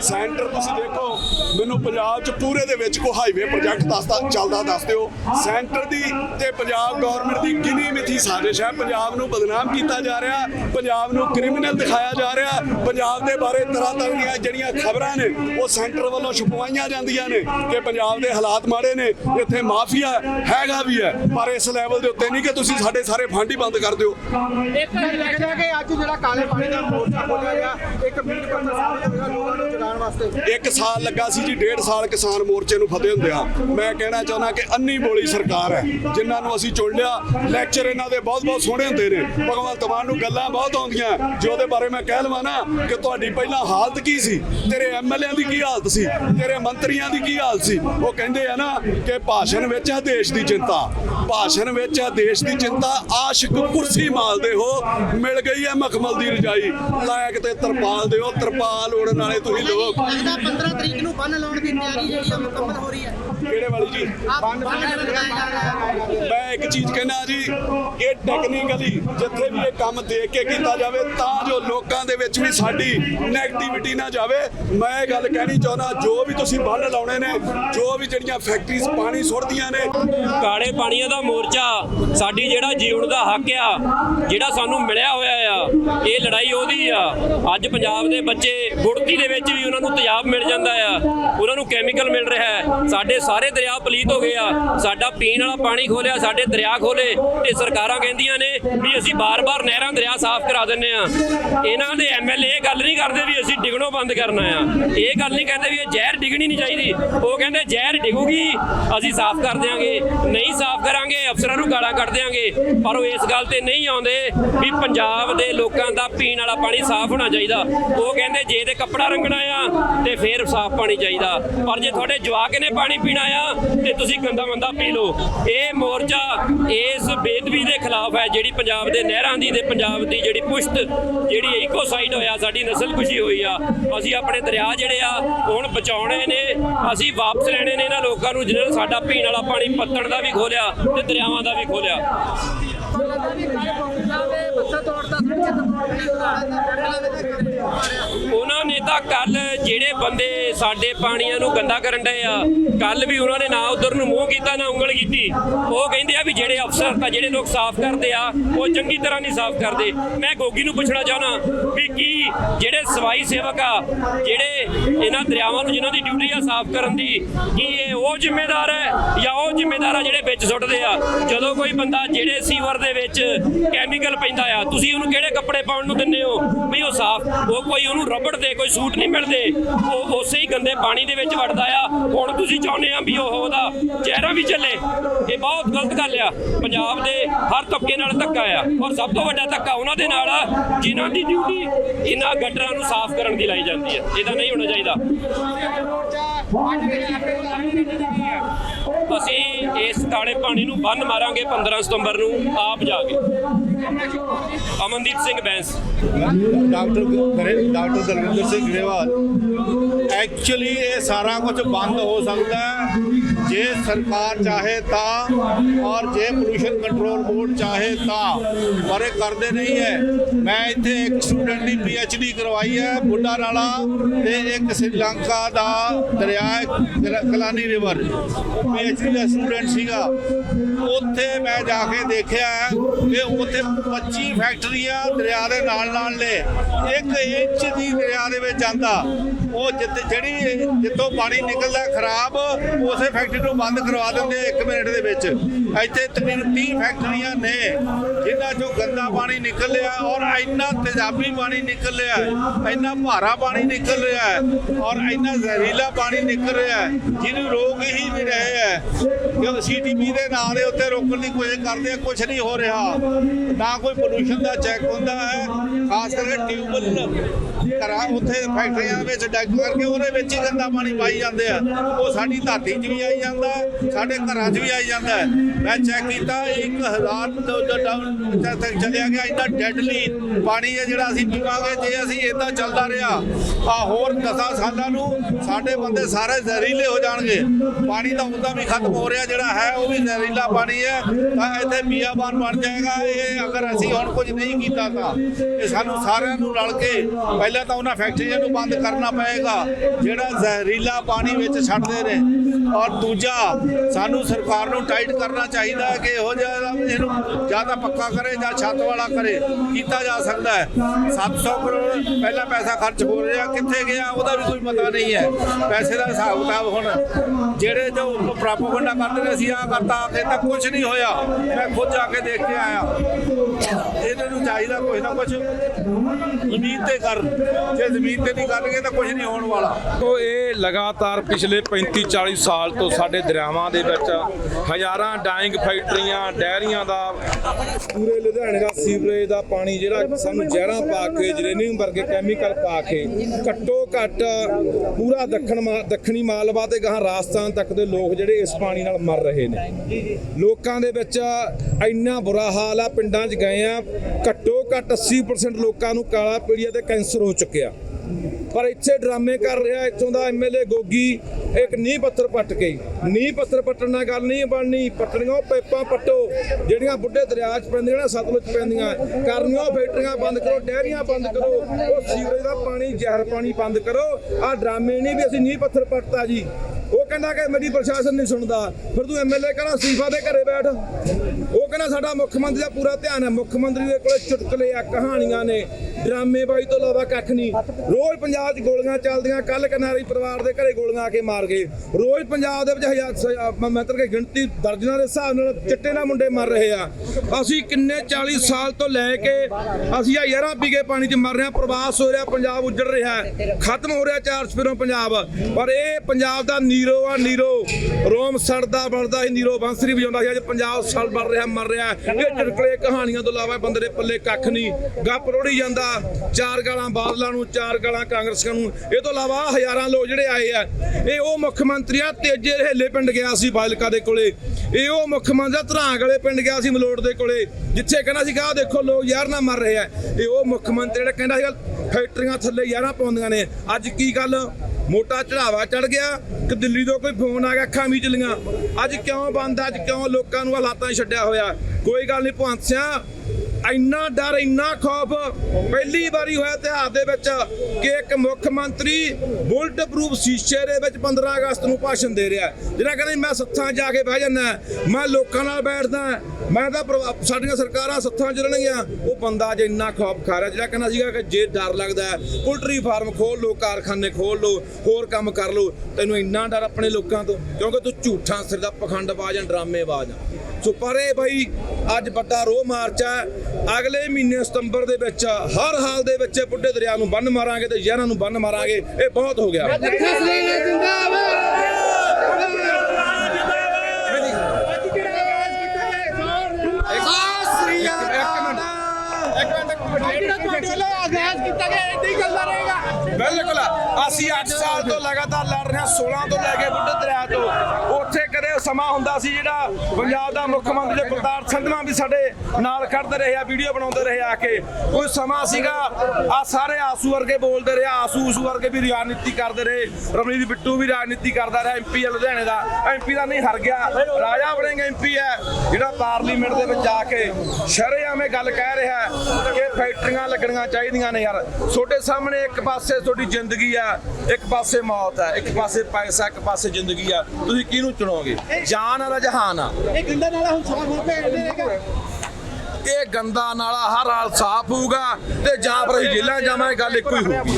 ਸੈਂਟਰ ਤੁਸੀਂ ਦੇਖੋ, ਮੈਨੂੰ ਪੰਜਾਬ 'ਚ ਪੂਰੇ ਦੇ ਵਿੱਚ ਕੋ ਹਾਈਵੇ ਪ੍ਰੋਜੈਕਟ ਦੱਸਦਾ, ਚੱਲਦਾ ਦੱਸ ਦਿਓ। ਸੈਂਟਰ ਦੀ ਤੇ ਪੰਜਾਬ ਗਵਰਨਮੈਂਟ ਦੀ ਕਿੰਨੀ ਮਿਥੀ ਸਾਜ਼ਿਸ਼ ਹੈ। ਪੰਜਾਬ ਨੂੰ ਬਦਨਾਮ ਕੀਤਾ ਜਾ ਰਿਹਾ, ਪੰਜਾਬ ਨੂੰ ਕ੍ਰਿਮੀਨਲ ਦਿਖਾਇਆ ਜਾ ਰਿਹਾ। ਪੰਜਾਬ ਦੇ ਬਾਰੇ ਤਰ੍ਹਾਂ ਤਰ੍ਹਾਂ ਦੀਆਂ ਜਿਹੜੀਆਂ ਖਬਰਾਂ ਨੇ, ਉਹ ਸੈਂਟਰ ਵੱਲੋਂ ਛੁਪਵਾਈਆਂ ਜਾਂਦੀਆਂ ਨੇ ਕਿ ਪੰਜਾਬ ਦੇ ਹਾਲਾਤ ਮਾੜੇ ਨੇ, ਇੱਥੇ ਮਾਫੀਆ ਹੈਗਾ ਵੀ ਹੈ। ਪਰ ਇਸ ਲੈਵਲ ਦੇ ਉੱਤੇ ਨਹੀਂ ਕਿ ਤੁਸੀਂ ਸਾਡੇ ਸਾਰੇ ਫੰਡ ਹੀ ਬੰਦ ਕਰ ਦਿਓ। ਇੱਕ ਲੱਗਦਾ ਕਿ ਅੱਜ ਜਿਹੜਾ ਕਾਲੇ ਪਾਣੀ ਦਾ ਮੋਰਚਾ ਖੋਲਿਆ ਗਿਆ, ਇੱਕ ਮੀਟ ਪੱਤਰ ਸਾਹਮਣੇ ਲੋਕਾਂ ਨੂੰ ਜਗਾਉਣ ਵਾਸਤੇ। ਇੱਕ ਸਾਲ ਲੱਗਾ ਸੀ ਜੀ, ਡੇਢ ਸਾਲ ਕਿਸਾਨ ਮੋਰਚੇ ਨੂੰ ਫਤਿਹ ਹੁੰਦਿਆਂ। ਮੈਂ ਕਹਿਣਾ ਚਾਹੁੰਦਾ ਕਿ ਅੰਨੀ ਬੋਲੀ ਸਰਕਾਰ ਹੈ, ਜਿਨ੍ਹਾਂ ਨੂੰ ਅਸੀਂ ਚੁਣ ਲਿਆ। ਲੈਕਚਰ ਇਹਨਾਂ ਦੇ ਬਹੁਤ ਬਹੁਤ ਸੋਹਣੇ ਹੁੰਦੇ ਨੇ। ਭਗਵੰਤ ਮਾਨ ਨੂੰ ਗੱਲਾਂ ਬਹੁਤ ਆਉਂਦੀਆਂ, ਜੋ ਉਹਦੇ ਬਾਰੇ ਮੈਂ ਕਹਿ ਲਵਾਂ ਨਾ ਕਿ ਤੁਹਾਡੀ ਪਹਿਲਾਂ ਹਾਲਤ ਕੀ ਸੀ? ਤੇਰੇ ਐਮਐਲਏਆਂ ਦੀ ਕੀ ਹਾਲਤ ਸੀ? ਤੇਰੇ ਮੰਤਰੀਆਂ ਦੀ ਕੀ ਹਾਲਤ ਸੀ? ਉਹ ਕਹਿੰਦੇ ਆ ਨਾ ਕਿ ਭਾਸ਼ਣ ਵਿੱਚ ਹੈ ਦੇਸ਼ ਦੀ ਚਿੰਤਾ। ਭਾਸ਼ਣ ਵਿੱਚ ਹੈ ਦੇਸ਼ ਦੀ ਚਿੰਤਾ। ਆਸ਼ਿਕ ਕੁਰਸੀ ਮਾਲਦੇ ਹੋ। ਮਿਲ ਗਈ ਹੈ ਮਖਮਲ ਦੀ ਰਜਾਈ। ਲਾਇਕ ਤੇ ਤਰਪਾਲ ਦਿਓ, ਤਰਪਾਲ ਉੜਨ ਵਾਲੇ ਤੁਸੀਂ ਲੋਕ। ਲੱਗਦਾ 15 ਤਰੀਕ ਨੂੰ ਬੰਨ ਲਾਉਣ ਦੀ ਤਿਆਰੀ ਜਿਹੜੀ ਆ ਮੁਕੰਮਲ ਹੋ ਰਹੀ ਹੈ। ਕਿਹੜੇ ਵਾਲੀ ਜੀ? ਮੈਂ ਇੱਕ ਚੀਜ਼ ਕਹਿਣਾ ਜੀ ਇਹ ਟੈਕਨੀਕਲੀ ਜਿੱਥੇ ਵੀ ਇਹ ਕੰਮ ਦੇਖ ਕੇ ਕੀਤਾ ਜਾਵੇ, ਤਾਂ ਜੋ ਲੋਕਾਂ ਦੇ ਵਿੱਚ ਵੀ ਸਾਡੀ ਨੈਗੇਟਿਵਿਟੀ ਨਾ ਜਾਵੇ। ਮੈਂ ਇਹ ਗੱਲ ਕਹਿਣੀ ਚਾਹੁੰਦਾ, ਜੋ ਵੀ ਤੁਸੀਂ ਬੰਨ ਲਾਉਣੇ ਨੇ, ਜੋ ਵੀ ਜਿਹੜੀਆਂ ਫੈਕਟਰੀਜ਼ ਪਾਣੀ ਸੁੱਟਦੀਆਂ ਨੇ। ਕਾਲੇ ਪਾਣੀਆਂ ਦਾ ਮੋਰਚਾ, ਸਾਡੀ ਜਿਹੜਾ ਜੀਵਨ ਦਾ ਹੱਕ ਆ, ਜਿਹੜਾ ਸਾਨੂੰ ਮਿਲਿਆ ਹੋਇਆ ਆ, ਇਹ ਲੜਾਈ ਉਹਦੀ ਆ। ਅੱਜ ਪੰਜਾਬ ਦੇ ਬੱਚੇ ਗੁੜਤੀ ਦੇ ਵਿੱਚ ਵੀ ਉਹਨਾਂ ਨੂੰ ਤੇਜ਼ਾਬ ਮਿਲ ਜਾਂਦਾ ਆ। ਉਹਨਾਂ ਨੂੰ ਕੈਮੀਕਲ ਮਿਲ ਰਿਹਾ ਹੈ। ਸਾਡੇ ਸਾਰੇ ਸਾਰੇ ਦਰਿਆ ਪਲੀਤ ਹੋ ਗਏ ਆ। ਸਾਡਾ ਪੀਣ ਵਾਲਾ ਪਾਣੀ ਖੋਲਿਆ, ਸਾਡੇ ਦਰਿਆ ਖੋਲੇ ਤੇ ਸਰਕਾਰਾਂ ਕਹਿੰਦੀਆਂ ਨੇ ਵੀ ਅਸੀਂ ਬਾਰ-ਬਾਰ ਨਹਿਰਾਂ, ਦਰਿਆ ਸਾਫ਼ ਕਰਾ ਦਿੰਨੇ ਆ। ਇਹਨਾਂ ਦੇ ਐਮਐਲਏ ਇਹ ਗੱਲ ਨਹੀਂ ਕਰਦੇ ਵੀ ਅਸੀਂ ਡਿਗਣੋਂ ਬੰਦ ਕਰਨਾ ਆ। ਇਹ ਗੱਲ ਨਹੀਂ ਕਹਿੰਦੇ ਵੀ ਇਹ ਜ਼ਹਿਰ ਡਿਗਣੀ ਨਹੀਂ ਚਾਹੀਦੀ। ਉਹ ਕਹਿੰਦੇ ਜ਼ਹਿਰ ਡਿਗੂਗੀ, ਅਸੀਂ ਸਾਫ਼ ਕਰ ਦਿਆਂਗੇ। ਨਹੀਂ ਸਾਫ਼ ਕਰਾਂਗੇ, ਅਫਸਰਾਂ ਨੂੰ ਗਾਲਾਂ ਕੱਢ ਦਿਆਂਗੇ। ਪਰ ਉਹ ਇਸ ਗੱਲ ਤੇ ਨਹੀਂ ਆਉਂਦੇ ਵੀ ਪੰਜਾਬ ਦੇ ਲੋਕਾਂ ਦਾ ਪੀਣ ਵਾਲਾ ਪਾਣੀ ਸਾਫ਼ ਹੋਣਾ ਚਾਹੀਦਾ। ਉਹ ਕਹਿੰਦੇ ਜੇ ਤੇ ਕੱਪੜਾ ਰੰਗਣਾ ਆ ਤੇ ਫੇਰ ਸਾਫ਼ ਪਾਣੀ ਚਾਹੀਦਾ। ਪਰ ਜੇ ਤੁਹਾਡੇ ਜਵਾਕ ਨੇ ਪਾਣੀ ਪੀਣਾ ਆ ਤੇ ਤੁਸੀਂ ਗੰਦਾ ਮੰਦਾ ਪੀ ਲਓ। ਇਹ ਮੋਰਚਾ ਇਸ ਬੇਦਬੀ ਦੇ ਖਿਲਾਫ ਹੈ, ਜਿਹੜੀ ਪੰਜਾਬ ਦੇ ਨਹਿਰਾਂ ਦੀ ਤੇ ਪੰਜਾਬ ਦੀ ਜਿਹੜੀ ਪੁਸ਼ਤ, ਜਿਹੜੀ ਇਕੋਸਾਈਡ ਹੋਇਆ, ਸਾਡੀ ਨਸਲ ਖੁਸ਼ੀ ਹੋਈ ਆ। ਅਸੀਂ ਆਪਣੇ ਦਰਿਆ ਜਿਹੜੇ ਆ, ਹੁਣ ਬਚਾਉਣੇ ਨੇ। ਅਸੀਂ ਵਾਪਸ ਲੈਣੇ ਨੇ ਇਹਨਾਂ ਲੋਕਾਂ ਨੂੰ, ਜਿਹਨਾਂ ਨੇ ਸਾਡਾ ਪੀਣ ਵਾਲਾ ਪਾਣੀ ਪੱਤਣ ਦਾ ਵੀ ਖੋਲਿਆ ਤੇ ਦਰਿਆਵਾਂ ਦਾ ਵੀ ਖੋਲਿਆ। ਉਹਨਾਂ ਨੇ ਤਾਂ ਕੱਲ ਜਿਹੜੇ ਬੰਦੇ ਸਾਡੇ ਪਾਣੀਆਂ ਨੂੰ ਗੰਦਾ ਕਰਨ ਡਏ ਆ ਕੱਲ ਵੀ ਉਹਨਾਂ ਨੇ ਨਾ ਉਧਰ ਨੂੰ ਮੂੰਹ ਕੀਤਾ, ਨਾ ਉਂਗਲ ਕੀਤੀ। ਉਹ ਕਹਿੰਦੇ ਆ ਵੀ ਜਿਹੜੇ ਅਫਸਰ ਤਾਂ ਜਿਹੜੇ ਲੋਕ ਸਾਫ਼ ਕਰਦੇ ਆ, ਉਹ ਚੰਗੀ ਤਰ੍ਹਾਂ ਨਹੀਂ ਸਾਫ਼ ਕਰਦੇ। ਮੈਂ ਗੋਗੀ ਨੂੰ ਪੁੱਛਣਾ ਚਾਹਣਾ ਵੀ ਕੀ ਜਿਹੜੇ ਸਵਾਈ ਸੇਵਕ ਆ, ਜਿਹੜੇ ਇਹਨਾਂ ਦਰਿਆਵਾਂ ਨੂੰ ਜਿਨ੍ਹਾਂ ਦੀ ਡਿਊਟੀ ਆ ਸਾਫ਼ ਕਰਨ ਦੀ, ਕੀ ਇਹ ਉਹ ਜ਼ਿੰਮੇਦਾਰ ਹੈ ਜਾਂ ਉਹ ਜ਼ਿੰਮੇਦਾਰ ਆ ਜਿਹੜੇ ਵਿੱਚ ਸੁੱਟਦੇ ਆ? ਜਦੋਂ ਕੋਈ ਬੰਦਾ ਜਿਹੜੇ ਸੀਵਰ ਦੇ ਵਿੱਚ ਕੈਮੀਕਲ ਪੈਂਦਾ ਆ, ਤੁਸੀਂ ਉਹਨੂੰ ਕਿਹੜੇ ਕੱਪੜੇ ਪਾਉਣ ਨੂੰ ਦਿੰਦੇ ਹੋ? ਵੀ ਉਹ ਸਾਫ਼, ਉਹ ਕੋਈ ਉਹਨੂੰ ਰਬੜ ਦੇ, ਕੋਈ ਸੂਟ ਨਹੀਂ ਮਿਲਦੇ। ਉਹ ਉਸੇ ਹੀ ਗੰਦੇ ਪਾਣੀ ਦੇ ਵਿੱਚ ਵੜਦਾ ਆ। ਹੁਣ ਤੁਸੀਂ ਚਾਹੁੰਦੇ ਆ ਵੀ ਉਹ ਉਹਦਾ ਚਿਹਰਾ ਵੀ ਚੱਲੇ। ਇਹ ਬਹੁਤ ਗਲਤ ਗੱਲ ਆ। ਪੰਜਾਬ ਦੇ ਹਰ ਤਬਕੇ ਨਾਲ ਧੱਕਾ ਆ। ਔਰ ਸਭ ਤੋਂ ਵੱਡਾ ਧੱਕਾ ਉਹਨਾਂ ਦੇ ਨਾਲ ਆ, ਜਿਨ੍ਹਾਂ ਦੀ ਡਿਊਟੀ ਇਹਨਾਂ ਗਟਰਾਂ ਨੂੰ ਸਾਫ਼ ਕਰਨ ਦੀ ਲਾਈ ਜਾਂਦੀ ਹੈ ਇਹਦਾ ਨਹੀਂ ਹੋਣਾ ਚਾਹੀਦਾ। ਅਸੀਂ ਇਸ ਕਾਲੇ ਪਾਣੀ ਨੂੰ ਬੰਨ ਮਾਰਾਂਗੇ 15 ਸਤੰਬਰ ਨੂੰ, ਆਪ ਜਾ ਕੇ। Amandeep Singh Bains. Doctor doctor Dalwinder Singh Grewal. Actually ਇਹ ਸਾਰਾ ਕੁਝ ਬੰਦ ਹੋ ਸਕਦਾ ਹੈ। ਜੇ ਸਰਕਾਰ ਚਾਹੇ ਤਾਂ ਔਰ ਜੇ ਪੋਲੂਸ਼ਨ ਕੰਟਰੋਲ ਬੋਰਡ ਚਾਹੇ ਤਾਂ ਪਰ ਇਹ ਕਰਦੇ ਨਹੀਂ ਹੈ। ਮੈਂ ਇੱਥੇ ਇੱਕ ਸਟੂਡੈਂਟ ਦੀ ਡੀ ਕਰਵਾਈ ਹੈ ਬੁੱਢਾ ਨਾਲਾ ਤੇ ਇੱਕ ਸ੍ਰੀਲੰਕਾ ਦਾ ਦਰਿਆ ਹੈ, ਕਲਾ- ਕਲਾਨੀ ਰਿਵਰ ਡੀ ਦਾ ਸਟੂਡੈਂਟ ਸੀਗਾ। ਉੱਥੇ ਮੈਂ ਜਾ ਕੇ ਦੇਖਿਆ ਕਿ ਉੱਥੇ 25 ਫੈਕਟਰੀਆਂ ਦਰਿਆ ਦੇ ਨਾਲ ਨਾਲ ਨੇ। ਇੱਕ ਇੰਚ ਦੀ ਦਰਿਆ ਦੇ ਵਿੱਚ ਜਾਂਦਾ। ਉਹ ਜਿੱਥੇ ਜਿਹੜੀ ਜਿੱਥੋਂ ਪਾਣੀ ਨਿਕਲਦਾ ਖਰਾਬ ਉਸੇ ਫੈਕਟਰੀ ਨੂੰ ਬੰਦ ਕਰਵਾ ਦਿੰਦੇ ਆ 1 ਮਿੰਟ ਦੇ ਵਿੱਚ। ਇੱਥੇ ਤਕਰੀਬਨ 30 ਫੈਕਟਰੀਆਂ ਨੇ, ਜਿਨ੍ਹਾਂ ਚੋਂ ਗੰਦਾ ਪਾਣੀ ਨਿਕਲ ਰਿਹਾ ਔਰ ਇੰਨਾ ਤੇਜ਼ਾਬੀ ਪਾਣੀ ਨਿਕਲ ਰਿਹਾ ਹੈ, ਇੰਨਾ ਭਾਰਾ ਪਾਣੀ ਨਿਕਲ ਰਿਹਾ ਹੈ ਔਰ ਇੰਨਾ ਜ਼ਹਿਰੀਲਾ ਪਾਣੀ ਨਿਕਲ ਰਿਹਾ ਹੈ, ਜਿਹਨੂੰ ਰੋਕ ਹੀ ਨਹੀਂ ਰਹੇ ਹੈ। ਕਿਉਂਕਿ ਸੀਟੀਪੀ ਦੇ ਨਾਂ ਦੇ ਉੱਤੇ ਰੋਕਣ ਦੀ ਕੋਸ਼ਿਸ਼ ਕਰਦੇ ਆ ਕੁਝ ਨਹੀਂ ਹੋ ਰਿਹਾ। ਨਾ ਕੋਈ ਪੋਲੂਸ਼ਨ ਦਾ ਚੈੱਕ ਹੁੰਦਾ ਹੈ, ਖਾਸ ਕਰਕੇ ਟਿਊਬਲ ਘਰਾਂ, ਉੱਥੇ ਫੈਕਟਰੀਆਂ ਵਿੱਚ ਡੈਕ ਕਰਕੇ ਉਹਦੇ ਵਿੱਚ ਹੀ ਗੰਦਾ ਪਾਣੀ ਪਾਈ ਜਾਂਦੇ ਆ। ਉਹ ਸਾਡੀ ਧਰਤੀ 'ਚ ਵੀ ਆਈ ਜਾਂਦਾ, ਸਾਡੇ ਘਰਾਂ 'ਚ ਵੀ ਆਈ ਜਾਂਦਾ ਹੈ। ਮੈਂ ਚੈੱਕ ਕੀਤਾ 1000 ਤੋਂ ਤੱਕ ਚਲਿਆ ਗਿਆ। ਇੰਨਾ ਡੈਡਲੀ ਪਾਣੀ ਹੈ ਜਿਹੜਾ ਅਸੀਂ ਪੀਵਾਂਗੇ, ਜੇ ਅਸੀਂ ਇਦਾਂ ਚੱਲਦਾ ਰਿਹਾ ਆ ਹੋਰ 10 ਸਾਲਾਂ ਨੂੰ ਸਾਡੇ ਬੰਦੇ ਸਾਰੇ ਜ਼ਹਿਰੀਲੇ ਹੋ ਜਾਣਗੇ। ਪਾਣੀ ਤਾਂ ਉਦਾਂ ਵੀ ਖਤਮ ਹੋ ਰਿਹਾ ਜਿਹੜਾ ਹੈ, ਉਹ ਵੀ ਜ਼ਹਿਰੀਲਾ ਪਾਣੀ ਹੈ। ਤਾਂ ਇੱਥੇ ਬੀਆਬਾਨ ਬਣ ਜਾਏਗਾ। ਇਹ ਅਗਰ ਅਸੀਂ ਹੁਣ ਕੁਝ ਨਹੀਂ ਕੀਤਾ ਤਾਂ ਇਹ ਸਾਨੂੰ ਸਾਰਿਆਂ ਨੂੰ ਰਲ ਕੇ ਪਹਿਲਾਂ ਤਾਂ ਉਹਨਾਂ ਫੈਕਟਰੀਆਂ ਨੂੰ ਬੰਦ ਕਰਨਾ ਪਏਗਾ, ਜਿਹੜਾ ਜ਼ਹਿਰੀਲਾ ਪਾਣੀ ਵਿੱਚ ਛੱਡਦੇ ਨੇ। ਔਰ ਦੂਜਾ ਸਾਨੂੰ ਸਰਕਾਰ ਨੂੰ ਟਾਈਟ ਕਰਨਾ ਚਾਹੀਦਾ ਹੈ ਕਿ ਇਹੋ ਜਿਹਾ ਇਹਨੂੰ ਜਾਂ ਤਾਂ ਪੱਕਾ ਕਰੇ ਜਾਂ ਛੱਤ ਵਾਲਾ ਕਰੇ, ਕੀਤਾ ਜਾ ਸਕਦਾ ਹੈ। 700 ਕਰੋੜ ਪਹਿਲਾਂ ਪੈਸਾ ਖਰਚ ਹੋ ਰਿਹਾ, ਕਿੱਥੇ ਗਿਆ ਉਹਦਾ ਵੀ ਕੋਈ ਪਤਾ ਨਹੀਂ ਹੈ। ਪੈਸੇ ਦਾ ਹਿਸਾਬ ਕਿਤਾਬ ਹੁਣ, ਜਿਹੜੇ ਜੋ ਪ੍ਰਾਪੋਗੰਡਾ ਕਰਦੇ ਨੇ, ਅਸੀਂ ਆ ਕਰਤਾ ਆਖੇ ਤਾਂ ਕੁਝ ਨਹੀਂ ਹੋਇਆ। ਮੈਂ ਖੁਦ ਜਾ ਕੇ ਦੇਖ ਕੇ ਆਇਆ। ਇਹਨਾਂ ਨੂੰ ਚਾਹੀਦਾ ਕੁਝ ਨਾ ਕੁਝ ਜ਼ਮੀਨ ਤੇ ਕਰਨ ਜੇ ਜ਼ਮੀਨ ਤੇ ਨਹੀਂ ਕਰਨਗੇ ਤਾਂ ਕੁਝ ਨਹੀਂ ਹੋਣ ਵਾਲਾ। ਤੋ ਇਹ ਲਗਾਤਾਰ ਪਿਛਲੇ 35 40 ਸਾਲ ਤੋਂ ਸਾਡੇ ਦਰਿਆਵਾਂ ਦੇ ਵਿੱਚ ਹਜ਼ਾਰਾਂ ਡਾਇੰਗ ਫੈਕਟਰੀਆਂ, ਡੈਰੀਆਂ ਦਾ, ਪੂਰੇ ਲੁਧਿਆਣੇ ਦਾ ਸੀਵਰੇਜ ਦਾ ਪਾਣੀ ਜਿਹੜਾ ਸਾਨੂੰ ਜ਼ਹਿਰਾਂ ਪਾ ਕੇ, ਜਰੇਨੀਅਮ ਵਰਗੇ ਕੈਮੀਕਲ ਪਾ ਕੇ ਘੱਟੋ ਘੱਟ ਪੂਰਾ ਦੱਖਣ ਮਾ- ਦੱਖਣੀ ਮਾਲਵਾ ਤੇ ਗਾਂ ਰਾਜਸਥਾਨ ਤੱਕ ਦੇ ਲੋਕ ਜਿਹੜੇ ਇਸ ਪਾਣੀ ਨਾਲ ਮਰ ਰਹੇ ਨੇ। ਲੋਕਾਂ ਦੇ ਵਿੱਚ ਇੰਨਾ ਬੁਰਾ ਹਾਲ ਆ, ਪਿੰਡਾਂ 'ਚ ਗਏ ਆ, ਘੱਟੋ ਘੱਟ 80% ਲੋਕਾਂ ਨੂੰ ਕਾਲਾ ਪੀੜੀਆ ਤੇ ਕੈਂਸਰ ਹੋ ਚੁੱਕਿਆ। ਪਰ ਇੱਥੇ ਡਰਾਮੇ ਕਰ ਰਿਹਾ, ਇੱਥੋਂ ਦਾ ਐਮਐਲਏ ਗੋਗੀ, ਇੱਕ ਨੀਂਹ ਪੱਥਰ ਪੱਟ ਕੇ। ਨੀਂਹ ਪੱਥਰ ਪੱਟਣ ਨਾਲ ਗੱਲ ਨਹੀਂ ਬਣਨੀ, ਪੱਟਣੀਆਂ ਉਹ ਪੈਪਾਂ ਪੱਟੋ, ਜਿਹੜੀਆਂ ਬੁੱਢੇ ਦਰਿਆ 'ਚ ਪੈਂਦੀਆਂ ਨਾ, ਸਤਲੁਜ 'ਚ ਪੈਂਦੀਆਂ। ਕਰਨੀਆਂ ਫੈਕਟਰੀਆਂ ਬੰਦ ਕਰੋ, ਡੈਰੀਆਂ ਬੰਦ ਕਰੋ, ਉਹ ਸੀਵਰੇਜ ਦਾ ਪਾਣੀ, ਜ਼ਹਿਰ ਪਾਣੀ ਬੰਦ ਕਰੋ। ਆਹ ਡਰਾਮੇ ਨਹੀਂ ਵੀ ਅਸੀਂ ਨੀਂਹ ਪੱਥਰ ਪੱਟਤਾ ਜੀ। ਉਹ ਕਹਿੰਦਾ ਕਿ ਮੇਰੀ ਪ੍ਰਸ਼ਾਸਨ ਨਹੀਂ ਸੁਣਦਾ। ਫਿਰ ਤੂੰ ਐਮਐਲਏ ਕਹਿੰਦਾ ਅਸਤੀਫਾ ਦੇ ਘਰੇ ਬੈਠ। ਕਹਿੰਦਾ ਸਾਡਾ ਮੁੱਖ ਮੰਤਰੀ ਦਾ ਪੂਰਾ ਧਿਆਨ ਹੈ। ਮੁੱਖ ਮੰਤਰੀ ਦੇ ਕੋਲੇ ਚੁਟਕਲੇ ਆ, ਕਹਾਣੀਆਂ ਨੇ। ਡਰਾਮੇਬਾਜ਼ੀ ਤੋਂ ਇਲਾਵਾ ਕੱਖ ਨਹੀਂ। ਰੋਜ਼ ਪੰਜਾਬ 'ਚ ਗੋਲੀਆਂ ਚੱਲਦੀਆਂ ਕੱਲ ਕਿਨਾਰੀ ਪਰਿਵਾਰ ਦੇ ਘਰੇ ਗੋਲੀਆਂ ਆ ਕੇ ਮਾਰ ਗਏ। ਰੋਜ਼ ਪੰਜਾਬ ਦੇ ਵਿੱਚ ਹਜ਼ਾਰ ਮਤਲਬ ਕਿ ਗਿਣਤੀ ਦਰਜਨਾਂ ਦੇ ਹਿਸਾਬ ਨਾਲ ਚਿੱਟੇ ਨਾਲ ਮੁੰਡੇ ਮਰ ਰਹੇ ਆ। ਅਸੀਂ ਕਿੰਨੇ 40 ਸਾਲ ਤੋਂ ਲੈ ਕੇ ਅਸੀਂ ਆ ਯਾਰਾਂ ਪੀਗੇ ਪਾਣੀ 'ਚ ਮਰ ਰਹੇ ਆ ਪ੍ਰਵਾਸ ਹੋ ਰਿਹਾ, ਪੰਜਾਬ ਉੱਜੜ ਰਿਹਾ ਖਤਮ ਹੋ ਰਿਹਾ ਚਾਰ ਸਪਿਰੋਂ ਪੰਜਾਬ। ਪਰ ਇਹ ਪੰਜਾਬ ਦਾ ਨੀਰੋ ਆ, ਨੀਰੋ। ਰੋਮ ਸੜਦਾ, ਬਣਦਾ ਹੀ ਨੀਰੋ ਬਾਂਸਰੀ ਵਜਾਉਂਦਾ ਸੀ। ਅੱਜ ਪੰਜਾਬ ਸੜ, ਬਣ ਰਿਹਾ ਮਰ ਰਿਹਾ ਇਹ ਚੁਟਕਲੇ ਕਹਾਣੀਆਂ ਤੋਂ ਇਲਾਵਾ ਬੰਦੇ ਦੇ ਪੱਲੇ ਕੱਖ ਨਹੀਂ। ਗੱਪ ਰੋੜੀ ਜਾਂਦਾ। ਚਾਰ ਗਾਲਾਂ ਬਾਦਲਾਂ ਨੂੰ, ਚਾਰ ਗਾਲਾਂ ਕਾਂਗਰਸੀਆਂ ਨੂੰ। ਇਹ ਤੋਂ ਇਲਾਵਾ ਹਜ਼ਾਰਾਂ ਲੋਕ ਜਿਹੜੇ ਆਏ ਆ, ਇਹ ਉਹ ਮੁੱਖ ਮੰਤਰੀ ਆ ਤੇਜੇ ਰਹੇਲੇ ਪਿੰਡ ਗਿਆ ਸੀ ਬਾਲਕਾ ਦੇ ਕੋਲੇ। ਇਹ ਉਹ ਮੁੱਖ ਮੰਤਰੀ ਧਰਾਂਗ ਵਾਲੇ ਪਿੰਡ ਗਿਆ ਸੀ ਮਲੋੜ ਦੇ ਕੋਲੇ, ਜਿੱਥੇ ਕਹਿੰਦਾ ਸੀ ਆਹ ਦੇਖੋ ਲੋਕ ਯਾਰ ਨਾ ਮਰ ਰਹੇ ਆ। ਇਹ ਉਹ ਮੁੱਖ ਮੰਤਰੀ ਜਿਹੜਾ ਕਹਿੰਦਾ ਸੀਗਾ, ਫੈਕਟਰੀਆਂ ਥੱਲੇ ਯਾਰਾਂ ਪਾਉਂਦੀਆਂ ਨੇ। ਅੱਜ ਕੀ ਗੱਲ? ਮੋਟਾ ਚੜਾਵਾ ਚੜ ਗਿਆ ਕਿ ਦਿੱਲੀ ਤੋਂ ਕੋਈ ਫੋਨ ਆ ਗਿਆ, ਅੱਖਾਂ ਵੀ ਚਲੀਆਂ ਅੱਜ ਕਿਉਂ ਬੰਦ ਆ? ਅੱਜ ਕਿਉਂ ਲੋਕਾਂ ਨੂੰ ਹਾਲਾਤਾਂ ਛੱਡਿਆ ਹੋਇਆ ਕੋਈ ਗੱਲ ਨਹੀਂ ਭਵੰਤ ਸਿਆ ਇੰਨਾ ਡਰ, ਇੰਨਾ ਖੌਫ ਪਹਿਲੀ ਵਾਰੀ ਹੋਇਆ ਇਤਿਹਾਸ ਦੇ ਵਿੱਚ ਕਿ ਇੱਕ ਮੁੱਖ ਮੰਤਰੀ ਬੁਲਟ ਪ੍ਰੂਫ ਸ਼ੀਸ਼ੇ ਦੇ ਵਿੱਚ 15 ਅਗਸਤ ਨੂੰ ਭਾਸ਼ਣ ਦੇ ਰਿਹਾ ਜਿਹੜਾ ਕਹਿੰਦਾ ਮੈਂ ਸੱਥਾਂ ਜਾ ਕੇ ਬਹਿ ਜਾਂਦਾ ਮੈਂ ਲੋਕਾਂ ਨਾਲ ਬੈਠਦਾ ਮੈਂ ਤਾਂ ਸਾਡੀਆਂ ਸਰਕਾਰਾਂ ਸੱਥਾਂ ਚੱਲਣਗੀਆਂ ਉਹ ਬੰਦਾ ਜੇ ਇੰਨਾ ਖੌਫ ਖਾ ਰਿਹਾ, ਜਿਹੜਾ ਕਹਿੰਦਾ ਸੀਗਾ ਕਿ ਜੇ ਡਰ ਲੱਗਦਾ ਪੋਲਟਰੀ ਫਾਰਮ ਖੋਲ ਲਓ, ਕਾਰਖਾਨੇ ਖੋਲ ਲਓ, ਹੋਰ ਕੰਮ ਕਰ ਲਓ, ਤੈਨੂੰ ਇੰਨਾ ਡਰ ਆਪਣੇ ਲੋਕਾਂ ਤੋਂ, ਕਿਉਂਕਿ ਤੂੰ ਝੂਠਾਂ ਸਿਰ ਦਾ ਪਖੰਡਬਾਜ਼ ਆ ਡਰਾਮੇਬਾਜ਼ ਆ। ਸੋ ਪਰ ਇਹ ਬਈ ਅੱਜ ਵੱਡਾ ਰੋਹ ਮਾਰਚ ਹੈ। ਅਗਲੇ ਮਹੀਨੇ ਸਤੰਬਰ ਦੇ ਵਿੱਚ ਹਰ ਹਾਲ ਦੇ ਵਿੱਚ ਬੁੱਢੇ ਦਰਿਆ ਨੂੰ ਬੰਨ ਮਾਰਾਂਗੇ ਤੇ ਜ਼ਹਿਰਾਂ ਨੂੰ ਬੰਨ ਮਾਰਾਂਗੇ। ਇਹ ਬਹੁਤ ਹੋ ਗਿਆ। ਅਸੀਂ 8 ਸਾਲ ਤੋਂ ਲਗਾਤਾਰ ਲੜ ਰਹੇ ਹਾਂ 16 ਤੋਂ ਲੈ ਕੇ ਬੁੱਢੇ ਦਰਿਆ ਤੋਂ। ਉੱਥੇ ਕਦੇ ਸਮਾਂ ਹੁੰਦਾ ਸੀ ਜਿਹੜਾ ਪੰਜਾਬ ਦਾ ਮੁੱਖ ਮੰਤਰੀ ਕੁਲਤਾਰ ਸੰਧਵਾ ਵੀ ਸਾਡੇ ਨਾਲ ਖੜਦੇ ਰਹੇ ਆ, ਵੀਡੀਓ ਬਣਾਉਂਦੇ ਰਹੇ ਆ ਕੇ। ਕੋਈ ਸਮਾਂ ਸੀਗਾ, ਆ ਸਾਰੇ ਆਸੂ ਵਰਗੇ ਬੋਲਦੇ ਰਹੇ, ਆਸੂ ਉਸੂ ਵਰਗੇ ਵੀ ਰਾਜਨੀਤੀ ਕਰਦੇ ਰਹੇ। ਰਮਨੀਤ ਬਿੱਟੂ ਵੀ ਰਾਜਨੀਤੀ ਕਰਦਾ ਰਿਹਾ ਐਮਪੀ ਲੁਧਿਆਣੇ ਦਾ। ਐਮਪੀ ਦਾ ਨਹੀਂ ਹਰ ਗਿਆ, ਰਾਜਾ ਬਣੇਗਾ ਐਮਪੀ ਹੈ, ਜਿਹੜਾ ਪਾਰਲੀਮੈਂਟ ਦੇ ਵਿੱਚ ਜਾ ਕੇ ਸ਼ਰੇਆਮ ਇਹ ਗੱਲ ਕਹਿ ਰਿਹਾ ਕਿ ਫੈਕਟਰੀਆਂ ਲੱਗਣੀਆਂ ਚਾਹੀਦੀਆਂ ਨੇ ਯਾਰ। ਤੁਹਾਡੇ ਸਾਹਮਣੇ ਇੱਕ ਪਾਸੇ ਤੁਹਾਡੀ ਜ਼ਿੰਦਗੀ ਆ ਇੱਕ ਪਾਸੇ ਮੌਤ ਹੈ ਇੱਕ ਪਾਸੇ ਪੈਸਾ ਇੱਕ ਪਾਸੇ ਜ਼ਿੰਦਗੀ ਆ। ਤੁਸੀਂ ਕਿਹਨੂੰ ਚੁਣੋਗੇ? ਜਾਨ ਆ ਜਹਾਨ ਆ? ਇਹ ਗੰਦਾ ਨਾਲਾ ਹੁਣ ਸਾਫ਼ ਹੋ ਕੇ ਰਹੇਗਾ। ਇਹ ਗੰਦਾ ਨਾਲਾ ਹਰ ਹਾਲ ਸਾਫ਼ ਹੋਊਗਾ ਤੇ ਜਾਂ ਫਿਰ ਅਸੀਂ ਜੇਲ੍ਹਾਂ ਜਾਵਾਂਗੇ ਗੱਲ ਇੱਕੋ ਹੀ ਹੋਊਗੀ।